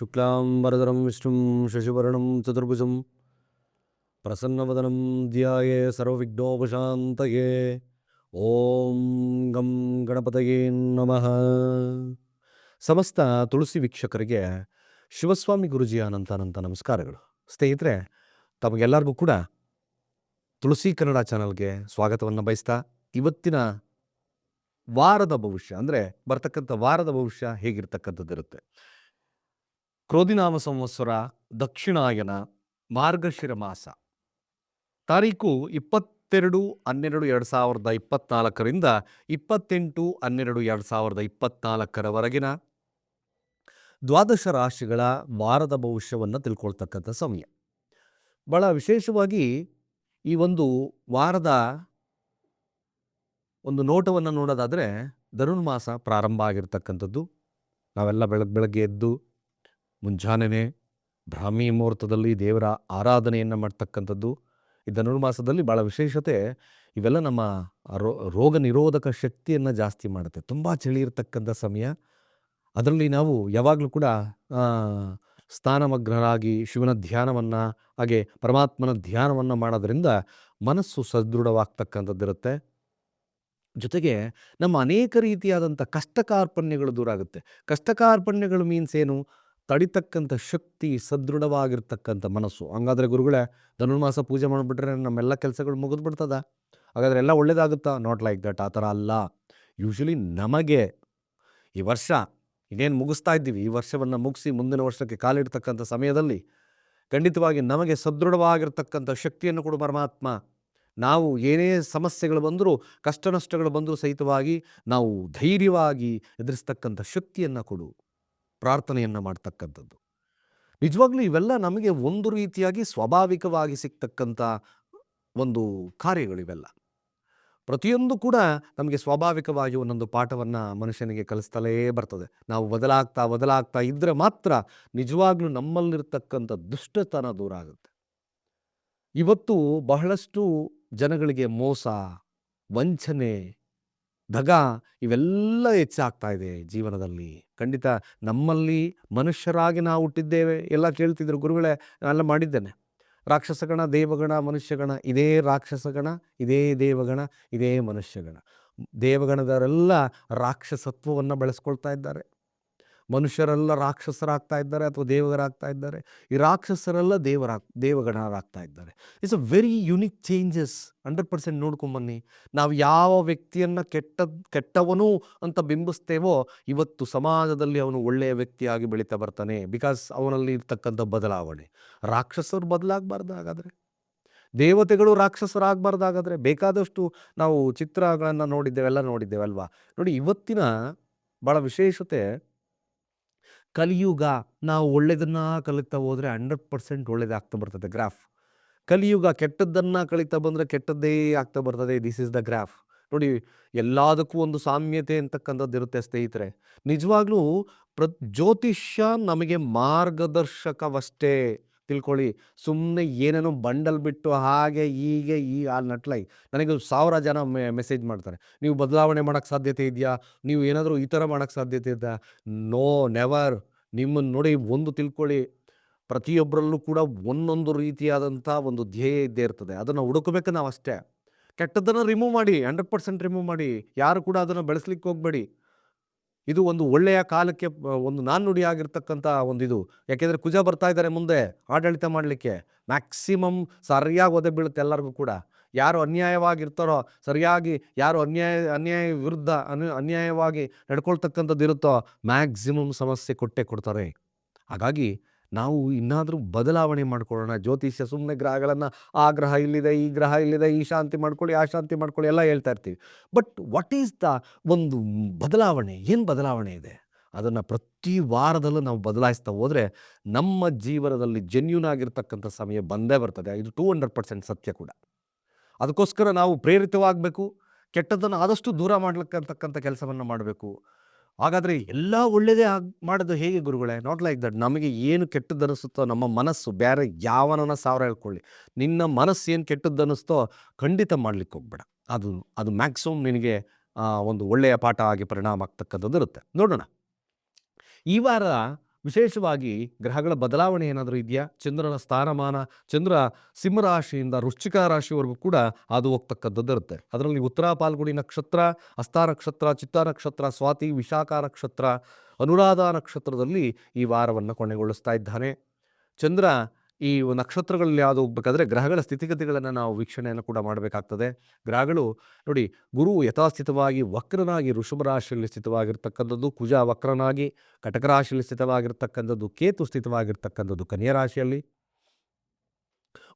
ಶುಕ್ಲಾಂಬರಧರಂ ವಿಷ್ಣುಂ ಶಶಿವರ್ಣಂ ಚತುರ್ಭುಜಂ ಪ್ರಸನ್ನವದನಂ ಧ್ಯಾಯೇ ಸರ್ವವಿಘ್ನೋಪಶಾಂತಯೇ ಓಂ ಗಂ ಗಣಪತಯೇ ನಮಃ ಸಮಸ್ತ ತುಳಸಿ ವೀಕ್ಷಕರಿಗೆ ಶಿವಸ್ವಾಮಿ ಗುರುಜಿ ಅನಂತ ಅನಂತ ನಮಸ್ಕಾರಗಳು. ಸ್ನೇಹಿತರೆ, ತಮಗೆಲ್ಲರಿಗೂ ಕೂಡ ತುಳಸಿ ಕನ್ನಡ ಚಾನಲ್ಗೆ ಸ್ವಾಗತವನ್ನು ಬಯಸ್ತಾ ಇವತ್ತಿನ ವಾರದ ಭವಿಷ್ಯ, ಅಂದರೆ ಬರ್ತಕ್ಕಂಥ ವಾರದ ಭವಿಷ್ಯ ಹೇಗಿರ್ತಕ್ಕಂಥದ್ದಿರುತ್ತೆ. ಕ್ರೋಧಿನಾಮ ಸಂವತ್ಸರ, ದಕ್ಷಿಣಾಯನ ಮಾರ್ಗಶಿರ ಮಾಸ ತಾರೀಕು ಇಪ್ಪತ್ತೆರಡು ಹನ್ನೆರಡು ಎರಡು ಸಾವಿರದ ಇಪ್ಪತ್ನಾಲ್ಕರಿಂದ ಇಪ್ಪತ್ತೆಂಟು ಹನ್ನೆರಡು ಎರಡು ಸಾವಿರದ ಇಪ್ಪತ್ನಾಲ್ಕರವರೆಗಿನ ದ್ವಾದಶ ರಾಶಿಗಳ ವಾರದ ಭವಿಷ್ಯವನ್ನು ತಿಳ್ಕೊಳ್ತಕ್ಕಂಥ ಸಮಯ. ಭಾಳ ವಿಶೇಷವಾಗಿ ಈ ಒಂದು ವಾರದ ಒಂದು ನೋಟವನ್ನು ನೋಡೋದಾದರೆ ಧನುರ್ಮಾಸ ಪ್ರಾರಂಭ ಆಗಿರ್ತಕ್ಕಂಥದ್ದು. ನಾವೆಲ್ಲ ಬೆಳಗ್ಗೆ ಬೆಳಗ್ಗೆ ಎದ್ದು ಮುಂಜಾನೆನೇ ಬ್ರಾಹ್ಮಿ ಮುಹೂರ್ತದಲ್ಲಿ ದೇವರ ಆರಾಧನೆಯನ್ನು ಮಾಡ್ತಕ್ಕಂಥದ್ದು. ಈ ಧನುರ್ಮಾಸದಲ್ಲಿ ಭಾಳ ವಿಶೇಷತೆ, ಇವೆಲ್ಲ ನಮ್ಮ ರೋ, ರೋಗ ನಿರೋಧಕ ಶಕ್ತಿಯನ್ನು ಜಾಸ್ತಿ ಮಾಡುತ್ತೆ. ತುಂಬ ಚಳಿ ಇರತಕ್ಕಂಥ ಸಮಯ. ಅದರಲ್ಲಿ ನಾವು ಯಾವಾಗಲೂ ಕೂಡ ಸ್ಥಾನಮಗ್ನರಾಗಿ ಶಿವನ ಧ್ಯಾನವನ್ನು, ಹಾಗೆ ಪರಮಾತ್ಮನ ಧ್ಯಾನವನ್ನು ಮಾಡೋದ್ರಿಂದ ಮನಸ್ಸು ಸದೃಢವಾಗ್ತಕ್ಕಂಥದ್ದಿರುತ್ತೆ. ಜೊತೆಗೆ ನಮ್ಮ ಅನೇಕ ರೀತಿಯಾದಂಥ ಕಷ್ಟ ಕಾರ್ಪಣ್ಯಗಳು ದೂರ ಆಗುತ್ತೆ. ಕಷ್ಟ ಕಾರ್ಪಣ್ಯಗಳು ಮೀನ್ಸ್ ಏನು? ತಡಿತಕ್ಕಂಥ ಶಕ್ತಿ ಸದೃಢವಾಗಿರ್ತಕ್ಕಂಥ ಮನಸ್ಸು. ಹಂಗಾದ್ರೆ ಗುರುಗಳೇ, ಧನುರ್ಮಾಸ ಪೂಜೆ ಮಾಡಿಬಿಟ್ರೆ ನಮ್ಮೆಲ್ಲ ಕೆಲಸಗಳು ಮುಗಿದು ಬಿಡ್ತದ? ಹಾಗಾದ್ರೆ ಎಲ್ಲ ಒಳ್ಳೇದಾಗುತ್ತಾ? ನಾಟ್ ಲೈಕ್ ದಟ್ ಆ ಥರ ಅಲ್ಲ. ಯೂಶ್ವಲಿ ನಮಗೆ ಈ ವರ್ಷ, ಇನ್ನೇನು ಮುಗಿಸ್ತಾ ಇದ್ದೀವಿ, ಈ ವರ್ಷವನ್ನು ಮುಗಿಸಿ ಮುಂದಿನ ವರ್ಷಕ್ಕೆ ಕಾಲಿಡ್ತಕ್ಕಂಥ ಸಮಯದಲ್ಲಿ ಖಂಡಿತವಾಗಿ ನಮಗೆ ಸದೃಢವಾಗಿರ್ತಕ್ಕಂಥ ಶಕ್ತಿಯನ್ನು ಕೊಡು ಪರಮಾತ್ಮ. ನಾವು ಏನೇ ಸಮಸ್ಯೆಗಳು ಬಂದರೂ, ಕಷ್ಟ ನಷ್ಟಗಳು ಬಂದರೂ ಸಹಿತವಾಗಿ ನಾವು ಧೈರ್ಯವಾಗಿ ಎದುರಿಸ್ತಕ್ಕಂಥ ಶಕ್ತಿಯನ್ನು ಕೊಡು. ಪ್ರಾರ್ಥನೆಯನ್ನು ಮಾಡ್ತಕ್ಕಂಥದ್ದು. ನಿಜವಾಗ್ಲೂ ಇವೆಲ್ಲ ನಮಗೆ ಒಂದು ರೀತಿಯಾಗಿ ಸ್ವಾಭಾವಿಕವಾಗಿ ಸಿಗ್ತಕ್ಕಂಥ ಒಂದು ಕಾರ್ಯಗಳಿವೆಲ್ಲ. ಪ್ರತಿಯೊಂದು ಕೂಡ ನಮಗೆ ಸ್ವಾಭಾವಿಕವಾಗಿ ಒಂದೊಂದು ಪಾಠವನ್ನು ಮನುಷ್ಯನಿಗೆ ಕಲಿಸ್ತಲೇ ಬರ್ತದೆ. ನಾವು ಬದಲಾಗ್ತಾ ಬದಲಾಗ್ತಾ ಇದ್ದರೆ ಮಾತ್ರ ನಿಜವಾಗ್ಲೂ ನಮ್ಮಲ್ಲಿರ್ತಕ್ಕಂಥ ದುಷ್ಟತನ ದೂರ ಆಗುತ್ತೆ. ಇವತ್ತು ಬಹಳಷ್ಟು ಜನಗಳಿಗೆ ಮೋಸ, ವಂಚನೆ ದಗ ಇವೆಲ್ಲ ಹೆಚ್ಚಾಗ್ತಾ ಇದೆ ಜೀವನದಲ್ಲಿ. ಖಂಡಿತ ನಮ್ಮಲ್ಲಿ ಮನುಷ್ಯರಾಗಿ ನಾವು ಹುಟ್ಟಿದ್ದೇವೆ ಎಲ್ಲ ಕೇಳ್ತಿದ್ರು. ಗುರುಗಳೇ ನಾನೆಲ್ಲ ಮಾಡಿದ್ದೇನೆ. ರಾಕ್ಷಸಗಣ, ದೇವಗಣ, ಮನುಷ್ಯಗಣ, ಇದೇ ರಾಕ್ಷಸಗಣ, ಇದೇ ದೇವಗಣ, ಇದೇ ಮನುಷ್ಯಗಣ. ದೇವಗಣದವರೆಲ್ಲ ರಾಕ್ಷಸತ್ವವನ್ನು ಬೆಳೆಸ್ಕೊಳ್ತಾ ಇದ್ದಾರೆ. ಮನುಷ್ಯರೆಲ್ಲ ರಾಕ್ಷಸರಾಗ್ತಾ ಇದ್ದಾರೆ ಅಥವಾ ದೇವರಾಗ್ತಾ ಇದ್ದಾರೆ. ಈ ರಾಕ್ಷಸರೆಲ್ಲ ದೇವರ, ದೇವಗಣರಾಗ್ತಾ ಇದ್ದಾರೆ. It's a very unique changes hundred percent ನೋಡ್ಕೊಂಬನ್ನಿ ನಾವು ಯಾವ ವ್ಯಕ್ತಿಯನ್ನು ಕೆಟ್ಟ ಕೆಟ್ಟವನು ಅಂತ ಬಿಂಬಿಸ್ತೇವೋ, ಇವತ್ತು ಸಮಾಜದಲ್ಲಿ ಅವನು ಒಳ್ಳೆಯ ವ್ಯಕ್ತಿಯಾಗಿ ಬೆಳೀತಾ ಬರ್ತಾನೆ ಬಿಕಾಸ್ ಅವನಲ್ಲಿ ಇರ್ತಕ್ಕಂಥ ಬದಲಾವಣೆ. ರಾಕ್ಷಸರು ಬದಲಾಗಬಾರ್ದು ಹಾಗಾದರೆ ದೇವತೆಗಳು ರಾಕ್ಷಸರಾಗಬಾರ್ದಾಗಾದರೆ ಬೇಕಾದಷ್ಟು ನಾವು ಚಿತ್ರಗಳನ್ನು ನೋಡಿದ್ದೇವೆಲ್ಲ ನೋಡಿದ್ದೇವಲ್ವಾ ನೋಡಿ, ಇವತ್ತಿನ ಭಾಳ ವಿಶೇಷತೆ ಕಲಿಯುಗ ನಾವು ಒಳ್ಳೆಯದನ್ನು ಕಲಿತಾ ಹೋದರೆ ಹಂಡ್ರೆಡ್ ಪರ್ಸೆಂಟ್ ಒಳ್ಳೇದಾಗ್ತಾ ಬರ್ತದೆ ಗ್ರಾಫ್. ಕಲಿಯುಗ ಕೆಟ್ಟದ್ದನ್ನು ಕಲಿತಾ ಬಂದರೆ ಕೆಟ್ಟದ್ದೇ ಆಗ್ತಾ ಬರ್ತದೆ. ದಿಸ್ ಇಸ್ ದ ಗ್ರಾಫ್ ನೋಡಿ, ಎಲ್ಲದಕ್ಕೂ ಒಂದು ಸಾಮ್ಯತೆ ಅಂತಕ್ಕಂಥದ್ದು ಇರುತ್ತೆ ಸ್ನೇಹಿತರೆ. ನಿಜವಾಗ್ಲೂ ಪ್ರ ಜ್ಯೋತಿಷ್ಯ ನಮಗೆ ಮಾರ್ಗದರ್ಶಕವಷ್ಟೇ. ತಿಳ್ಕೊಳ್ಳಿ. ಸುಮ್ಮನೆ ಏನೇನೋ ಬಂಡಲ್ ಬಿಟ್ಟು ಹಾಗೆ ಹೀಗೆ ಈ ಆ ನಟ್ಲೈ, ನನಗೆ ಸಾವಿರ ಜನ ಮೆಸೇಜ್ ಮಾಡ್ತಾರೆ. ನೀವು ಬದಲಾವಣೆ ಮಾಡೋಕ್ಕೆ ಸಾಧ್ಯತೆ ಇದೆಯಾ? ನೀವು ಏನಾದರೂ ಈ ಥರ ಮಾಡೋಕ್ಕೆ ಸಾಧ್ಯತೆ ಇದೆಯಾ? No, never. ನಿಮ್ಮನ್ನು ನೋಡಿ ಒಂದು ತಿಳ್ಕೊಳ್ಳಿ. ಪ್ರತಿಯೊಬ್ಬರಲ್ಲೂ ಕೂಡ ಒಂದೊಂದು ರೀತಿಯಾದಂಥ ಒಂದು ಧ್ಯೇಯ ಇದ್ದೇ ಇರ್ತದೆ. ಅದನ್ನು ಹುಡುಕಬೇಕು ನಾವು ಅಷ್ಟೇ ಕೆಟ್ಟದ್ದನ್ನು ರಿಮೂವ್ ಮಾಡಿ ಹಂಡ್ರೆಡ್ ಪರ್ಸೆಂಟ್ ರಿಮೂವ್ ಮಾಡಿ. ಯಾರು ಕೂಡ ಅದನ್ನು ಬೆಳೆಸ್ಲಿಕ್ಕೆ ಹೋಗಬೇಡಿ. ಇದು ಒಂದು ಒಳ್ಳೆಯ ಕಾಲಕ್ಕೆ ಒಂದು ನಾಣ್ಣುಡಿ ಆಗಿರ್ತಕ್ಕಂಥ ಒಂದು ಇದು. ಯಾಕೆಂದರೆ ಕುಜ ಬರ್ತಾ ಇದ್ದಾರೆ ಮುಂದೆ ಆಡಳಿತ ಮಾಡಲಿಕ್ಕೆ. ಮ್ಯಾಕ್ಸಿಮಮ್ ಸರಿಯಾಗಿ ಒದೆ ಬೀಳುತ್ತೆ ಎಲ್ಲರಿಗೂ ಕೂಡ. ಯಾರು ಅನ್ಯಾಯವಾಗಿರ್ತಾರೋ, ಸರಿಯಾಗಿ ಯಾರು ಅನ್ಯಾಯ ಅನ್ಯಾಯ ವಿರುದ್ಧ ಅನು, ಅನ್ಯಾಯವಾಗಿ ನಡ್ಕೊಳ್ತಕ್ಕಂಥದ್ದು ಇರುತ್ತೋ ಮ್ಯಾಕ್ಸಿಮಮ್ ಸಮಸ್ಯೆ ಕೊಟ್ಟೆ ಕೊಡ್ತಾರೆ. ಹಾಗಾಗಿ ನಾವು ಇನ್ನಾದರೂ ಬದಲಾವಣೆ ಮಾಡ್ಕೊಳ್ಳೋಣ. ಜ್ಯೋತಿಷ್ಯ ಸುಮ್ಮನೆ ಗ್ರಹಗಳನ್ನು, ಆ ಗ್ರಹ ಇಲ್ಲಿದೆ, ಈ ಗ್ರಹ ಇಲ್ಲಿದೆ, ಈ ಶಾಂತಿ ಮಾಡ್ಕೊಳ್ಳಿ, ಆ ಶಾಂತಿ ಮಾಡ್ಕೊಳ್ಳಿ ಎಲ್ಲ ಹೇಳ್ತಾ ಇರ್ತೀವಿ. ಬಟ್ ವಾಟ್ ಈಸ್ ದ ಒಂದು ಬದಲಾವಣೆ? ಏನು ಬದಲಾವಣೆ ಇದೆ? ಅದನ್ನು ಪ್ರತಿ ವಾರದಲ್ಲೂ ನಾವು ಬದಲಾಯಿಸ್ತಾ ಹೋದರೆ ನಮ್ಮ ಜೀವನದಲ್ಲಿ ಜೆನ್ಯೂನ್ ಆಗಿರ್ತಕ್ಕಂಥ ಸಮಯ ಬಂದೇ ಬರ್ತದೆ. ಇದು ಟೂ ಹಂಡ್ರೆಡ್ ಪರ್ಸೆಂಟ್ ಸತ್ಯ ಕೂಡ. ಅದಕ್ಕೋಸ್ಕರ ನಾವು ಪ್ರೇರಿತವಾಗಬೇಕು, ಕೆಟ್ಟದ್ದನ್ನು ಆದಷ್ಟು ದೂರ ಮಾಡ್ಲಿಕ್ಕಂತಕ್ಕಂಥ ಕೆಲಸವನ್ನು ಮಾಡಬೇಕು. ಹಾಗಾದರೆ ಎಲ್ಲ ಒಳ್ಳೆಯದೇ ಆಗ್ ಮಾಡೋದು ಹೇಗೆ ಗುರುಗಳೇ? ನಾಟ್ ಲೈಕ್ ದಟ್ ನಮಗೆ ಏನು ಕೆಟ್ಟದ್ದು ಅನಿಸುತ್ತೋ ನಮ್ಮ ಮನಸ್ಸು ಬೇರೆ ಯಾವನನ್ನ ಸಾವಿರ ಹೇಳ್ಕೊಳ್ಳಿ. ನಿನ್ನ ಮನಸ್ಸು ಏನು ಕೆಟ್ಟದ್ದು ಅನ್ನಿಸ್ತೋ ಖಂಡಿತ ಮಾಡ್ಲಿಕ್ಕೆ ಹೋಗ್ಬೇಡ. ಅದು ಅದು ಮ್ಯಾಕ್ಸಿಮಮ್ ನಿನಗೆ ಒಂದು ಒಳ್ಳೆಯ ಪಾಠ ಆಗಿ ಪರಿಣಾಮ ಆಗ್ತಕ್ಕಂಥದ್ದು ಇರುತ್ತೆ. ನೋಡೋಣ. ಈ ವಾರ ವಿಶೇಷವಾಗಿ ಗ್ರಹಗಳ ಬದಲಾವಣೆ ಏನಾದರೂ ಇದೆಯಾ? ಚಂದ್ರನ ಸ್ಥಾನಮಾನ, ಚಂದ್ರ ಸಿಂಹರಾಶಿಯಿಂದ ವೃಶ್ಚಿಕ ರಾಶಿವರೆಗೂ ಕೂಡ ಅದು ಹೋಗ್ತಕ್ಕಂಥದ್ದು ಇರುತ್ತೆ. ಅದರಲ್ಲಿ ಉತ್ತರ ಪಾಲ್ಗುಡಿ ನಕ್ಷತ್ರ ಹಸ್ತ ನಕ್ಷತ್ರ, ಚಿತ್ತ ನಕ್ಷತ್ರ, ಸ್ವಾತಿ, ವಿಶಾಖ ನಕ್ಷತ್ರ, ಅನುರಾಧ ನಕ್ಷತ್ರದಲ್ಲಿ ಈ ವಾರವನ್ನು ಕೊನೆಗೊಳಿಸ್ತಾ ಇದ್ದಾನೆ. ಚಂದ್ರ ಈ ನಕ್ಷತ್ರಗಳಲ್ಲಿ ಯಾವುದು ಹೋಗ್ಬೇಕಾದ್ರೆ ಗ್ರಹಗಳ ಸ್ಥಿತಿಗತಿಗಳನ್ನು ನಾವು ವೀಕ್ಷಣೆಯನ್ನು ಕೂಡ ಮಾಡಬೇಕಾಗ್ತದೆ. ಗ್ರಹಗಳು ನೋಡಿ ಗುರು ಯಥಾಸ್ಥಿತವಾಗಿ ವಕ್ರನಾಗಿ ಋಷಭ ರಾಶಿಯಲ್ಲಿ ಸ್ಥಿತವಾಗಿರ್ತಕ್ಕಂಥದ್ದು, ಕುಜ ವಕ್ರನಾಗಿ ಕಟಕ ರಾಶಿಯಲ್ಲಿ ಸ್ಥಿತವಾಗಿರ್ತಕ್ಕಂಥದ್ದು, ಕೇತು ಸ್ಥಿತವಾಗಿರ್ತಕ್ಕಂಥದ್ದು ಕನ್ಯಾ ರಾಶಿಯಲ್ಲಿ.